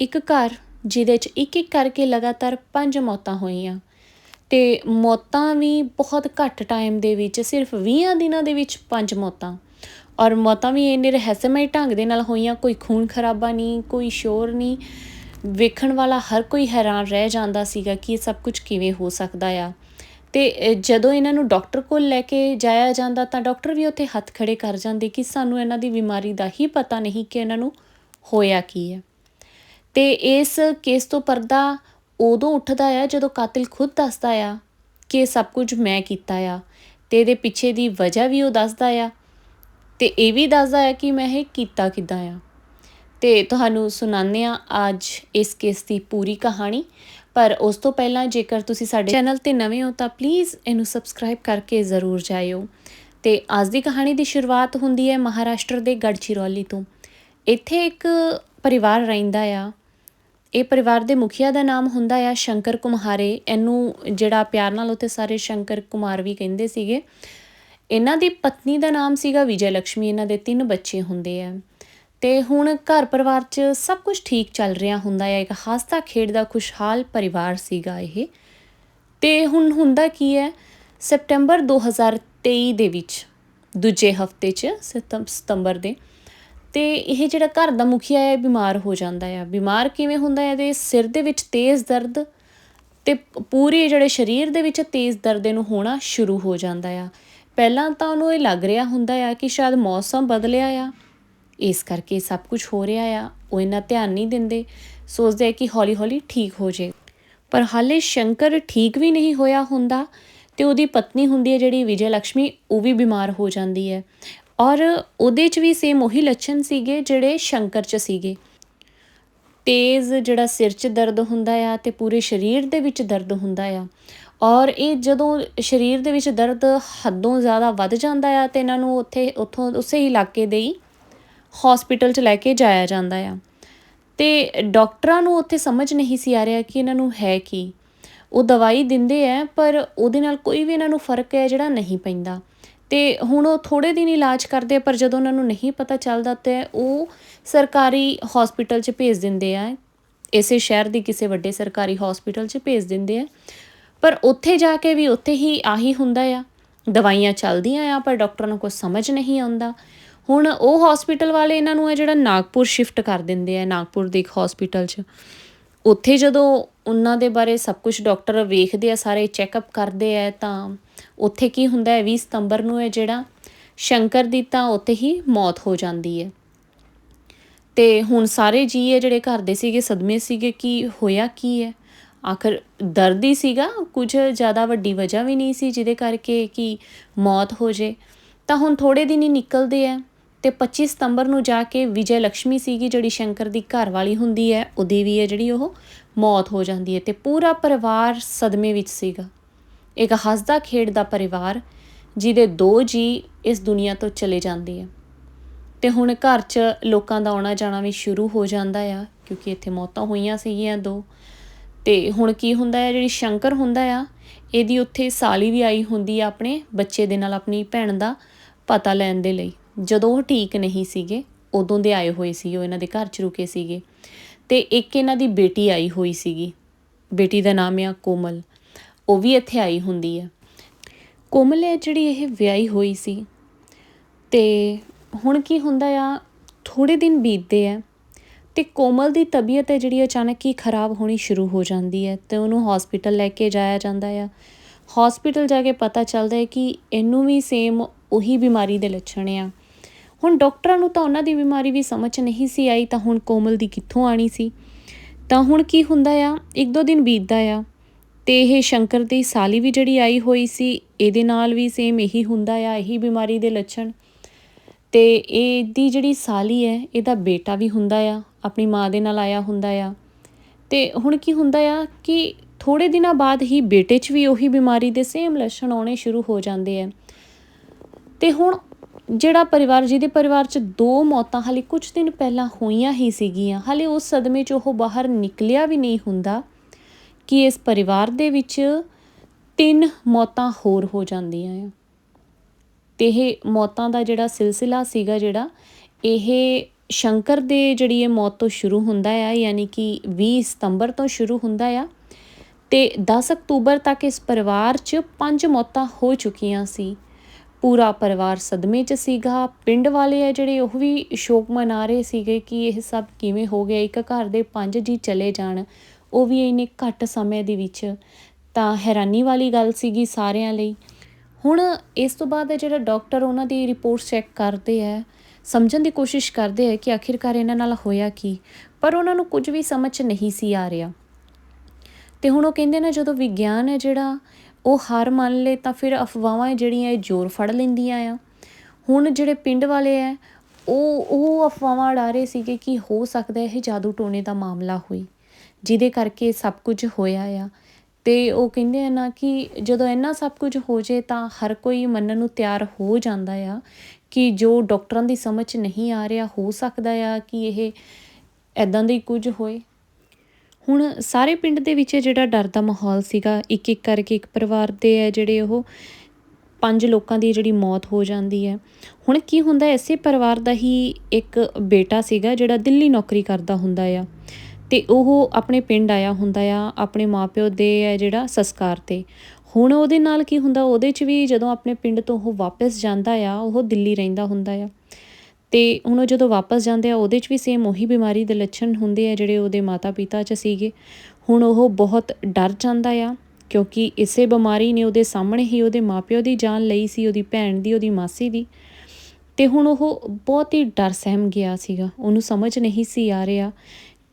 ਇੱਕ ਘਰ ਜਿਹਦੇ 'ਚ ਇੱਕ ਇੱਕ ਕਰਕੇ ਲਗਾਤਾਰ ਪੰਜ ਮੌਤਾਂ ਹੋਈਆਂ। ਤੇ ਮੌਤਾਂ ਵੀ ਬਹੁਤ ਘੱਟ ਟਾਈਮ ਦੇ ਵਿੱਚ, ਸਿਰਫ 20 ਦਿਨਾਂ ਦੇ ਵਿੱਚ ਪੰਜ ਮੌਤਾਂ। ਔਰ ਮੌਤਾਂ ਵੀ ਇੰਨੇ ਰਹੱਸਮਈ ਢੰਗ ਦੇ ਨਾਲ ਹੋਈਆਂ, ਕੋਈ ਖੂਨ ਖਰਾਬਾ ਨਹੀਂ, ਕੋਈ ਸ਼ੋਰ ਨਹੀਂ। ਵੇਖਣ ਵਾਲਾ ਹਰ ਕੋਈ ਹੈਰਾਨ ਰਹਿ ਜਾਂਦਾ ਸੀਗਾ ਕਿ ਇਹ ਸਭ ਕੁਝ ਕਿਵੇਂ ਹੋ ਸਕਦਾ ਆ। ਤੇ ਜਦੋਂ ਇਹਨਾਂ ਨੂੰ ਡਾਕਟਰ ਕੋਲ ਲੈ ਕੇ ਜਾਇਆ ਜਾਂਦਾ ਤਾਂ ਡਾਕਟਰ ਵੀ ਉੱਥੇ ਹੱਥ ਖੜੇ ਕਰ ਜਾਂਦੇ ਕਿ ਸਾਨੂੰ ਇਹਨਾਂ ਦੀ ਬਿਮਾਰੀ ਦਾ ਹੀ ਪਤਾ ਨਹੀਂ ਕਿ ਇਹਨਾਂ ਨੂੰ ਹੋਇਆ ਕੀ ਹੈ ਤੇ ਇਸ ਕੇਸ ਤੋਂ ਪਰਦਾ ਉਦੋਂ ਉੱਠਦਾ ਆ ਜਦੋਂ ਕਾਤਿਲ ਖੁਦ ਦੱਸਦਾ ਆ ਕਿ ਸਭ ਕੁਝ ਮੈਂ ਕੀਤਾ ਆ ਤੇ ਇਹਦੇ ਪਿੱਛੇ ਦੀ ਵਜ੍ਹਾ ਵੀ ਉਹ ਦੱਸਦਾ ਆ ਤੇ ਇਹ ਵੀ ਦੱਸਦਾ ਆ ਕਿ ਮੈਂ ਇਹ ਕੀਤਾ ਕਿੱਦਾਂ ਆ। ਤੇ ਤੁਹਾਨੂੰ ਸੁਣਾਉਂਦੇ ਆ ਅੱਜ ਇਸ ਕੇਸ ਦੀ ਪੂਰੀ ਕਹਾਣੀ, ਪਰ ਉਸ ਤੋਂ ਪਹਿਲਾਂ ਜੇਕਰ ਤੁਸੀਂ ਸਾਡੇ ਚੈਨਲ ਤੇ ਨਵੇਂ ਹੋ ਤਾਂ ਪਲੀਜ਼ ਇਹਨੂੰ ਸਬਸਕ੍ਰਾਈਬ ਕਰਕੇ ਜ਼ਰੂਰ ਜਾਇਓ। ਤੇ ਅੱਜ ਦੀ ਕਹਾਣੀ ਦੀ ਸ਼ੁਰੂਆਤ ਹੁੰਦੀ ਹੈ ਮਹਾਰਾਸ਼ਟਰ ਦੇ ਗੜਚਿਰੌਲੀ ਤੋਂ। ਇੱਥੇ ਇੱਕ ਪਰਿਵਾਰ ਰਹਿੰਦਾ ਆ ਇਹ ਪਰਿਵਾਰ ਦੇ ਮੁਖੀਆ ਦਾ ਨਾਮ ਹੁੰਦਾ ਆ ਸ਼ੰਕਰ ਕੁਮਾਰੇ। ਇਹਨੂੰ ਜਿਹੜਾ ਪਿਆਰ ਨਾਲ ਉੱਥੇ ਸਾਰੇ ਸ਼ੰਕਰ ਕੁਮਾਰ ਵੀ ਕਹਿੰਦੇ ਸੀਗੇ। ਇਹਨਾਂ ਦੀ ਪਤਨੀ ਦਾ ਨਾਮ ਸੀਗਾ ਵਿਜੇ ਲక్ష్ਮੀ ਇਹਨਾਂ ਦੇ ਤਿੰਨ ਬੱਚੇ ਹੁੰਦੇ ਆ। ਤੇ ਹੁਣ ਘਰ ਪਰਿਵਾਰ 'ਚ ਸਭ ਕੁਝ ਠੀਕ ਚੱਲ ਰਿਹਾ ਹੁੰਦਾ ਆ। ਇੱਕ ਹੱਸਦਾ ਖੇਡਦਾ ਖੁਸ਼ਹਾਲ ਪਰਿਵਾਰ ਸੀਗਾ ਇਹ। ਤੇ ਹੁਣ ਹੁੰਦਾ ਕੀ ਹੈ ਸਪਟੈਂਬਰ 2023 ਦੇ ਵਿੱਚ, ਦੂਜੇ ਹਫ਼ਤੇ 'ਚ ਸਤੰ- ਸਤੰਬਰ ਦੇ ਤੇ ਇਹ ਜਿਹੜਾ ਘਰ ਦਾ ਮੁਖੀਆ ਹੈ, ਇਹ ਬਿਮਾਰ ਹੋ ਜਾਂਦਾ ਹੈ। ਬਿਮਾਰ ਕਿਵੇਂ ਹੁੰਦਾ ਹੈ? ਇਹਦੇ ਸਿਰ ਦੇ ਵਿੱਚ ਤੇਜ਼ ਦਰਦ ਤੇ ਪੂਰੇ ਜਿਹੜੇ ਸਰੀਰ ਦੇ ਵਿੱਚ ਤੇਜ਼ ਦਰਦ ਨੂੰ ਹੋਣਾ ਸ਼ੁਰੂ ਹੋ ਜਾਂਦਾ ਆ। ਪਹਿਲਾਂ ਤਾਂ ਉਹਨੂੰ ਇਹ ਲੱਗ ਰਿਹਾ ਹੁੰਦਾ ਆ ਕਿ ਸ਼ਾਇਦ ਮੌਸਮ ਬਦਲਿਆ ਆ। ਇਸ ਕਰਕੇ ਸਭ ਕੁਝ ਹੋ ਰਿਹਾ ਆ। ਉਹ ਇੰਨਾ ਧਿਆਨ ਨਹੀਂ ਦਿੰਦੇ। ਸੋਚਦੇ ਕਿ ਹੌਲੀ-ਹੌਲੀ ਠੀਕ ਹੋ ਜੇ। ਪਰ ਹਾਲੇ ਸ਼ੰਕਰ ਠੀਕ ਵੀ ਨਹੀਂ ਹੋਇਆ ਹੁੰਦਾ ਤੇ ਉਹਦੀ ਪਤਨੀ ਹੁੰਦੀ ਹੈ ਜਿਹੜੀ ਵਿਜੇ ਲక్ష్ਮੀ ਉਹ ਵੀ ਬਿਮਾਰ ਹੋ ਜਾਂਦੀ ਹੈ। ਔਰ ਉਹਦੇ 'ਚ ਵੀ ਸੇਮ ਉਹੀ ਲੱਛਣ ਸੀਗੇ ਜਿਹੜੇ ਸ਼ੰਕਰ 'ਚ ਸੀਗੇ। ਤੇਜ਼ ਜਿਹੜਾ ਸਿਰ 'ਚ ਦਰਦ ਹੁੰਦਾ ਆ ਤੇ ਪੂਰੇ ਸਰੀਰ ਦੇ ਵਿੱਚ ਦਰਦ ਹੁੰਦਾ ਆ। ਔਰ ਇਹ ਜਦੋਂ ਸਰੀਰ ਦੇ ਵਿੱਚ ਦਰਦ ਹੱਦੋਂ ਜ਼ਿਆਦਾ ਵੱਧ ਜਾਂਦਾ ਆ ਤੇ ਇਹਨਾਂ ਨੂੰ ਉੱਥੇ, ਉੱਥੋਂ ਉਸੇ ਇਲਾਕੇ ਦੇ ਹੀ ਹਸਪੀਟਲ 'ਚ ਲੈ ਕੇ ਜਾਇਆ ਜਾਂਦਾ ਆ। ਤੇ ਡਾਕਟਰਾਂ ਨੂੰ ਉੱਥੇ ਸਮਝ ਨਹੀਂ ਸੀ ਆ ਰਿਹਾ ਕਿ ਇਹਨਾਂ ਨੂੰ ਹੈ ਕੀ। ਉਹ ਦਵਾਈ ਦਿੰਦੇ ਆ ਪਰ ਉਹਦੇ ਨਾਲ ਕੋਈ ਵੀ ਇਹਨਾਂ ਨੂੰ ਫ਼ਰਕ ਹੈ ਜਿਹੜਾ ਨਹੀਂ ਪੈਂਦਾ। ਤੇ ਹੁਣ ਉਹ ਥੋੜੇ ਦਿਨ ਇਲਾਜ ਕਰਦੇ ਆ, ਪਰ ਜਦੋਂ ਉਹਨਾਂ ਨੂੰ ਨਹੀਂ ਪਤਾ ਚੱਲਦਾ ਤੇ ਉਹ ਸਰਕਾਰੀ ਹਸਪੀਟਲ 'ਚ ਭੇਜ ਦਿੰਦੇ ਆ। ਇਸੇ ਸ਼ਹਿਰ ਦੀ ਕਿਸੇ ਵੱਡੇ ਸਰਕਾਰੀ ਹਸਪੀਟਲ 'ਚ ਭੇਜ ਦਿੰਦੇ ਆ। ਪਰ ਉੱਥੇ ਜਾ ਕੇ ਵੀ ਉੱਥੇ ਹੀ ਆਹੀ ਹੁੰਦਾ ਆ। ਦਵਾਈਆਂ ਚੱਲਦੀਆਂ ਆ, ਪਰ ਡਾਕਟਰਾਂ ਨੂੰ ਕੁਝ ਸਮਝ ਨਹੀਂ ਆਉਂਦਾ। ਹੁਣ ਉਹ ਹਸਪੀਟਲ ਵਾਲੇ ਇਹਨਾਂ ਨੂੰ ਹੈ ਜਿਹੜਾ ਨਾਗਪੁਰ ਸ਼ਿਫਟ ਕਰ ਦਿੰਦੇ ਆ, ਨਾਗਪੁਰ ਦੇ ਇੱਕ ਹਸਪੀਟਲ 'ਚ। ਉੱਥੇ ਜਦੋਂ ਉਹਨਾਂ ਦੇ ਬਾਰੇ ਸਭ ਕੁਝ ਡਾਕਟਰ ਵੇਖਦੇ ਆ, ਸਾਰੇ ਚੈੱਕਅਪ ਕਰਦੇ ਆ, ਤਾਂ ਉੱਥੇ ਕੀ ਹੁੰਦਾ ਹੈ? 20 ਸਤੰਬਰ ਨੂੰ ਹੈ ਜਿਹੜਾ ਸ਼ੰਕਰ ਦੀ ਤਾਂ ਉੱਥੇ ਹੀ ਮੌਤ ਹੋ ਜਾਂਦੀ ਹੈ। ਤੇ ਹੁਣ ਸਾਰੇ ਜੀ ਹੈ ਜਿਹੜੇ ਘਰ ਦੇ ਸੀਗੇ, ਸਦਮੇ ਸੀਗੇ, ਕਿ ਹੋਇਆ, ਕੀ ਹੈ? ਆਖਰ ਦਰਦ ਹੀ ਸੀਗਾ, ਕੁਝ ਜ਼ਿਆਦਾ ਵੱਡੀ ਵਜ੍ਹਾ ਵੀ ਨਹੀਂ ਸੀ ਜਿਹਦੇ ਕਰਕੇ ਕਿ ਮੌਤ ਹੋ ਜੇ। ਤਾਂ ਹੁਣ ਥੋੜੇ ਦਿਨ ਹੀ ਨਿਕਲਦੇ ਆ। ਤੇ 25 ਸਤੰਬਰ ਨੂੰ ਜਾ ਕੇ ਵਿਜੇ ਲక్ష్ਮੀ ਸੀਗੀ, ਜਿਹੜੀ ਸ਼ੰਕਰ ਦੀ ਘਰ ਵਾਲੀ ਹੁੰਦੀ ਹੈ, ਉਹਦੀ ਵੀ ਹੈ ਜਿਹੜੀ ਉਹ ਮੌਤ ਹੋ ਜਾਂਦੀ ਹੈ ਤੇ ਪੂਰਾ ਪਰਿਵਾਰ ਸਦਮੇ ਵਿੱਚ ਸੀਗਾ। ਇੱਕ ਹੱਸਦਾ ਖੇਡਦਾ ਪਰਿਵਾਰ, ਜਿਹਦੇ ਦੋ ਜੀ ਇਸ ਦੁਨੀਆ ਤੋਂ ਚਲੇ ਜਾਂਦੇ ਆ। ਤੇ ਹੁਣ ਘਰ 'ਚ ਲੋਕਾਂ ਦਾ ਆਉਣਾ ਜਾਣਾ ਵੀ ਸ਼ੁਰੂ ਹੋ ਜਾਂਦਾ ਆ, ਕਿਉਂਕਿ ਇੱਥੇ ਮੌਤਾਂ ਹੋਈਆਂ ਸੀਗੀਆਂ ਦੋ। ਤੇ ਹੁਣ ਕੀ ਹੁੰਦਾ ਹੈ, ਜਿਹੜੀ ਸ਼ੰਕਰ ਹੁੰਦਾ ਆ, ਇਹਦੀ ਉੱਥੇ ਸਾਲੀ ਵੀ ਆਈ ਹੁੰਦੀ ਆ ਆਪਣੇ ਬੱਚੇ ਦੇ ਨਾਲ ਆਪਣੀ ਭੈਣ ਦਾ ਪਤਾ ਲੈਣ ਦੇ ਲਈ। ਜਦੋਂ ਉਹ ਠੀਕ ਨਹੀਂ ਸੀਗੇ, ਉਦੋਂ ਦੇ ਆਏ ਹੋਏ ਸੀ ਉਹ ਇਹਨਾਂ ਦੇ ਘਰ 'ਚ ਰੁਕੇ ਸੀਗੇ। ਤੇ ਇੱਕ ਇਹਨਾਂ ਦੀ ਬੇਟੀ ਆਈ ਹੋਈ ਸੀਗੀ। ਬੇਟੀ ਦਾ ਨਾਮ ਆ ਕੋਮਲ। ਉਹ ਵੀ ਇੱਥੇ ਆਈ ਹੁੰਦੀ ਹੈ ਕੋਮਲ ਹੈ ਜਿਹੜੀ ਇਹ ਵਿਆਹੀ ਹੋਈ ਸੀ, ਤੇ ਹੁਣ ਕੀ ਹੁੰਦਾ ਆ ਥੋੜੇ ਦਿਨ ਬੀਤਦੇ ਆ, ਤੇ ਕੋਮਲ ਦੀ ਤਬੀਅਤ ਹੈ ਜਿਹੜੀ ਅਚਾਨਕ ਹੀ ਖਰਾਬ ਹੋਣੀ ਸ਼ੁਰੂ ਹੋ ਜਾਂਦੀ ਹੈ ਤੇ ਉਹਨੂੰ ਹਸਪੀਟਲ ਲੈ ਕੇ ਜਾਇਆ ਜਾਂਦਾ ਆ। ਹਸਪੀਟਲ ਜਾ ਕੇ ਪਤਾ ਚੱਲਦਾ ਹੈ ਕਿ ਇਹਨੂੰ ਵੀ ਸੇਮ ਉਹੀ ਬਿਮਾਰੀ ਦੇ ਲੱਛਣ ਆ। ਹੁਣ ਡਾਕਟਰਾਂ ਨੂੰ ਤਾਂ ਉਹਨਾਂ ਦੀ ਬਿਮਾਰੀ ਵੀ ਸਮਝ ਨਹੀਂ ਸੀ ਆਈ, ਤਾਂ ਹੁਣ ਕੋਮਲ ਦੀ ਕਿੱਥੋਂ ਆਣੀ ਸੀ? ਤਾਂ ਹੁਣ ਕੀ ਹੁੰਦਾ ਆ? ਇੱਕ ਦੋ ਦਿਨ ਬੀਤਦਾ ਆ, ਤੇ ਇਹ ਸ਼ੰਕਰ ਦੀ ਸਾਲੀ ਵੀ ਜਿਹੜੀ ਆਈ ਹੋਈ ਸੀ, ਇਹਦੇ ਨਾਲ ਵੀ ਸੇਮ ਇਹੀ ਹੁੰਦਾ ਆ, ਇਹੀ ਬਿਮਾਰੀ ਦੇ ਲੱਛਣ। ਤੇ ਇਹਦੀ ਜਿਹੜੀ ਸਾਲੀ ਹੈ, ਇਹਦਾ ਬੇਟਾ ਵੀ ਹੁੰਦਾ ਆ, ਆਪਣੀ ਮਾਂ ਦੇ ਨਾਲ ਆਇਆ ਹੁੰਦਾ ਆ। ਤੇ ਹੁਣ ਕੀ ਹੁੰਦਾ ਆ ਕਿ ਥੋੜੇ ਦਿਨਾਂ ਬਾਅਦ ਹੀ ਬੇਟੇ 'ਚ ਵੀ ਉਹੀ ਬਿਮਾਰੀ ਦੇ ਸੇਮ ਲੱਛਣ ਆਉਣੇ ਸ਼ੁਰੂ ਹੋ ਜਾਂਦੇ ਆ। ਤੇ ਹੁਣ ਜਿਹੜਾ ਪਰਿਵਾਰ, ਜਿਹਦੇ ਪਰਿਵਾਰ 'ਚ ਦੋ ਮੌਤਾਂ ਹਾਲੇ ਕੁਝ ਦਿਨ ਪਹਿਲਾਂ ਹੋਈਆਂ ਹੀ ਸੀਗੀਆਂ, ਹਾਲੇ ਉਸ ਸਦਮੇ 'ਚ ਉਹ ਬਾਹਰ ਨਿਕਲਿਆ ਵੀ ਨਹੀਂ ਹੁੰਦਾ ਕਿ ਇਸ ਪਰਿਵਾਰ ਦੇ ਵਿੱਚ ਤਿੰਨ ਮੌਤਾਂ ਹੋਰ ਹੋ ਜਾਂਦੀਆਂ ਆ। ਤੇ ਇਹ ਮੌਤਾਂ ਦਾ ਜਿਹੜਾ ਸਿਲਸਿਲਾ ਸੀਗਾ ਜਿਹੜਾ, ਇਹ ਸ਼ੰਕਰ ਦੇ ਜਿਹੜੀ ਇਹ ਮੌਤ ਤੋਂ ਸ਼ੁਰੂ ਹੁੰਦਾ ਆ, ਯਾਨੀ ਕਿ 20 ਸਤੰਬਰ ਤੋਂ ਸ਼ੁਰੂ ਹੁੰਦਾ ਆ, ਤੇ 10 ਅਕਤੂਬਰ ਤੱਕ ਇਸ ਪਰਿਵਾਰ 'ਚ ਪੰਜ ਮੌਤਾਂ ਹੋ ਚੁੱਕੀਆਂ ਸੀ। ਪੂਰਾ ਪਰਿਵਾਰ ਸਦਮੇ 'ਚ ਸੀਗਾ। ਪਿੰਡ ਵਾਲੇ ਆ ਜਿਹੜੇ, ਉਹ ਵੀ ਸ਼ੋਕ ਮਨਾ ਰਹੇ ਸੀਗੇ ਕਿ ਇਹ ਸਭ ਕਿਵੇਂ ਹੋ ਗਿਆ, ਇੱਕ ਘਰ ਦੇ ਪੰਜ ਜੀ ਚਲੇ ਜਾਣ, ਉਹ ਵੀ ਇੰਨੇ ਘੱਟ ਸਮੇਂ ਦੇ ਵਿੱਚ। ਤਾਂ ਹੈਰਾਨੀ ਵਾਲੀ ਗੱਲ ਸੀਗੀ ਸਾਰਿਆਂ ਲਈ। ਹੁਣ ਇਸ ਤੋਂ ਬਾਅਦ ਜਿਹੜਾ ਡਾਕਟਰ ਉਹਨਾਂ ਦੀ ਰਿਪੋਰਟ ਚੈੱਕ ਕਰਦੇ ਆ, ਸਮਝਣ ਦੀ ਕੋਸ਼ਿਸ਼ ਕਰਦੇ ਆ ਕਿ ਆਖਿਰਕਾਰ ਇਹਨਾਂ ਨਾਲ ਹੋਇਆ ਕੀ, ਪਰ ਉਹਨਾਂ ਨੂੰ ਕੁਝ ਵੀ ਸਮਝ 'ਚ ਨਹੀਂ ਸੀ ਆ ਰਿਹਾ। ਤੇ ਹੁਣ ਉਹ ਕਹਿੰਦੇ ਨੇ ਜਦੋਂ ਵਿਗਿਆਨ ਹੈ ਜਿਹੜਾ ਉਹ ਹਾਰ ਮੰਨ ਲੇ ਤਾਂ ਫਿਰ ਅਫਵਾਹਾਂ ਜਿਹੜੀਆਂ ਇਹ ਜ਼ੋਰ ਫੜ ਲੈਂਦੀਆਂ ਆ। ਹੁਣ ਜਿਹੜੇ ਪਿੰਡ ਵਾਲੇ ਆ, ਉਹ ਉਹ ਅਫਵਾਹਾਂ ਉਡਾ ਰਹੇ ਸੀਗੇ ਕਿ ਹੋ ਸਕਦਾ ਇਹ ਜਾਦੂ ਟੋਣੇ ਦਾ ਮਾਮਲਾ ਹੋਈ, ਜਿਹਦੇ ਕਰਕੇ ਸਭ ਕੁਝ ਹੋਇਆ ਆ। ਤੇ ਉਹ ਕਹਿੰਦੇ ਆ ਨਾ ਕਿ ਜਦੋਂ ਇੰਨਾ ਸਭ ਕੁਝ ਹੋ ਜੇ ਤਾਂ ਹਰ ਕੋਈ ਮੰਨਣ ਨੂੰ ਤਿਆਰ ਹੋ ਜਾਂਦਾ ਆ ਕਿ ਜੋ ਡਾਕਟਰਾਂ ਦੀ ਸਮਝ 'ਚ ਨਹੀਂ ਆ ਰਿਹਾ, ਹੋ ਸਕਦਾ ਆ ਕਿ ਇਹ ਐਦਾਂ ਦੇ ਕੁਝ ਹੋਏ। ਹੁਣ ਸਾਰੇ ਪਿੰਡ ਦੇ ਵਿੱਚ ਜਿਹੜਾ ਡਰ ਦਾ ਮਾਹੌਲ ਸੀਗਾ ਇੱਕ ਇੱਕ ਕਰਕੇ ਇੱਕ ਪਰਿਵਾਰ ਦੇ ਹੈ ਜਿਹੜੇ ਉਹ ਪੰਜ ਲੋਕਾਂ ਦੀ ਜਿਹੜੀ ਮੌਤ ਹੋ ਜਾਂਦੀ ਹੈ। ਹੁਣ ਕੀ ਹੁੰਦਾ ਐਸੇ ਪਰਿਵਾਰ ਦਾ ਹੀ ਇੱਕ ਬੇਟਾ ਸੀਗਾ ਜਿਹੜਾ ਦਿੱਲੀ ਨੌਕਰੀ ਕਰਦਾ ਹੁੰਦਾ ਆ ਤੇ ਉਹ ਆਪਣੇ ਪਿੰਡ ਆਇਆ ਹੁੰਦਾ ਆ, ਆਪਣੇ ਮਾਪਿਓ ਦੇ ਹੈ ਜਿਹੜਾ ਸੰਸਕਾਰ ਤੇ। ਹੁਣ ਉਹਦੇ ਨਾਲ ਕੀ ਹੁੰਦਾ, ਉਹਦੇ 'ਚ ਵੀ ਜਦੋਂ ਆਪਣੇ ਪਿੰਡ ਤੋਂ ਉਹ ਵਾਪਸ ਜਾਂਦਾ ਆ, ਉਹ ਦਿੱਲੀ ਰਹਿੰਦਾ ਹੁੰਦਾ ਆ। ਤੇ ਹੁਣ ਉਹ ਜਦੋਂ ਵਾਪਸ ਜਾਂਦੇ ਆ, ਉਹਦੇ 'ਚ ਵੀ ਸੇਮ ਉਹੀ ਬਿਮਾਰੀ ਦੇ ਲੱਛਣ ਹੁੰਦੇ ਆ ਜਿਹੜੇ ਉਹਦੇ ਮਾਤਾ ਪਿਤਾ 'ਚ ਸੀਗੇ। ਹੁਣ ਉਹ ਬਹੁਤ ਡਰ ਜਾਂਦਾ ਆ, ਕਿਉਂਕਿ ਇਸੇ ਬਿਮਾਰੀ ਨੇ ਉਹਦੇ ਸਾਹਮਣੇ ਹੀ ਉਹਦੇ ਮਾਪਿਓ ਦੀ ਜਾਨ ਲਈ ਸੀ, ਉਹਦੀ ਭੈਣ ਦੀ, ਉਹਦੀ ਮਾਸੀ ਦੀ। ਤੇ ਹੁਣ ਉਹ ਬਹੁਤ ਹੀ ਡਰ ਸਹਿਮ ਗਿਆ ਸੀਗਾ। ਉਹਨੂੰ ਸਮਝ ਨਹੀਂ ਸੀ ਆ ਰਿਹਾ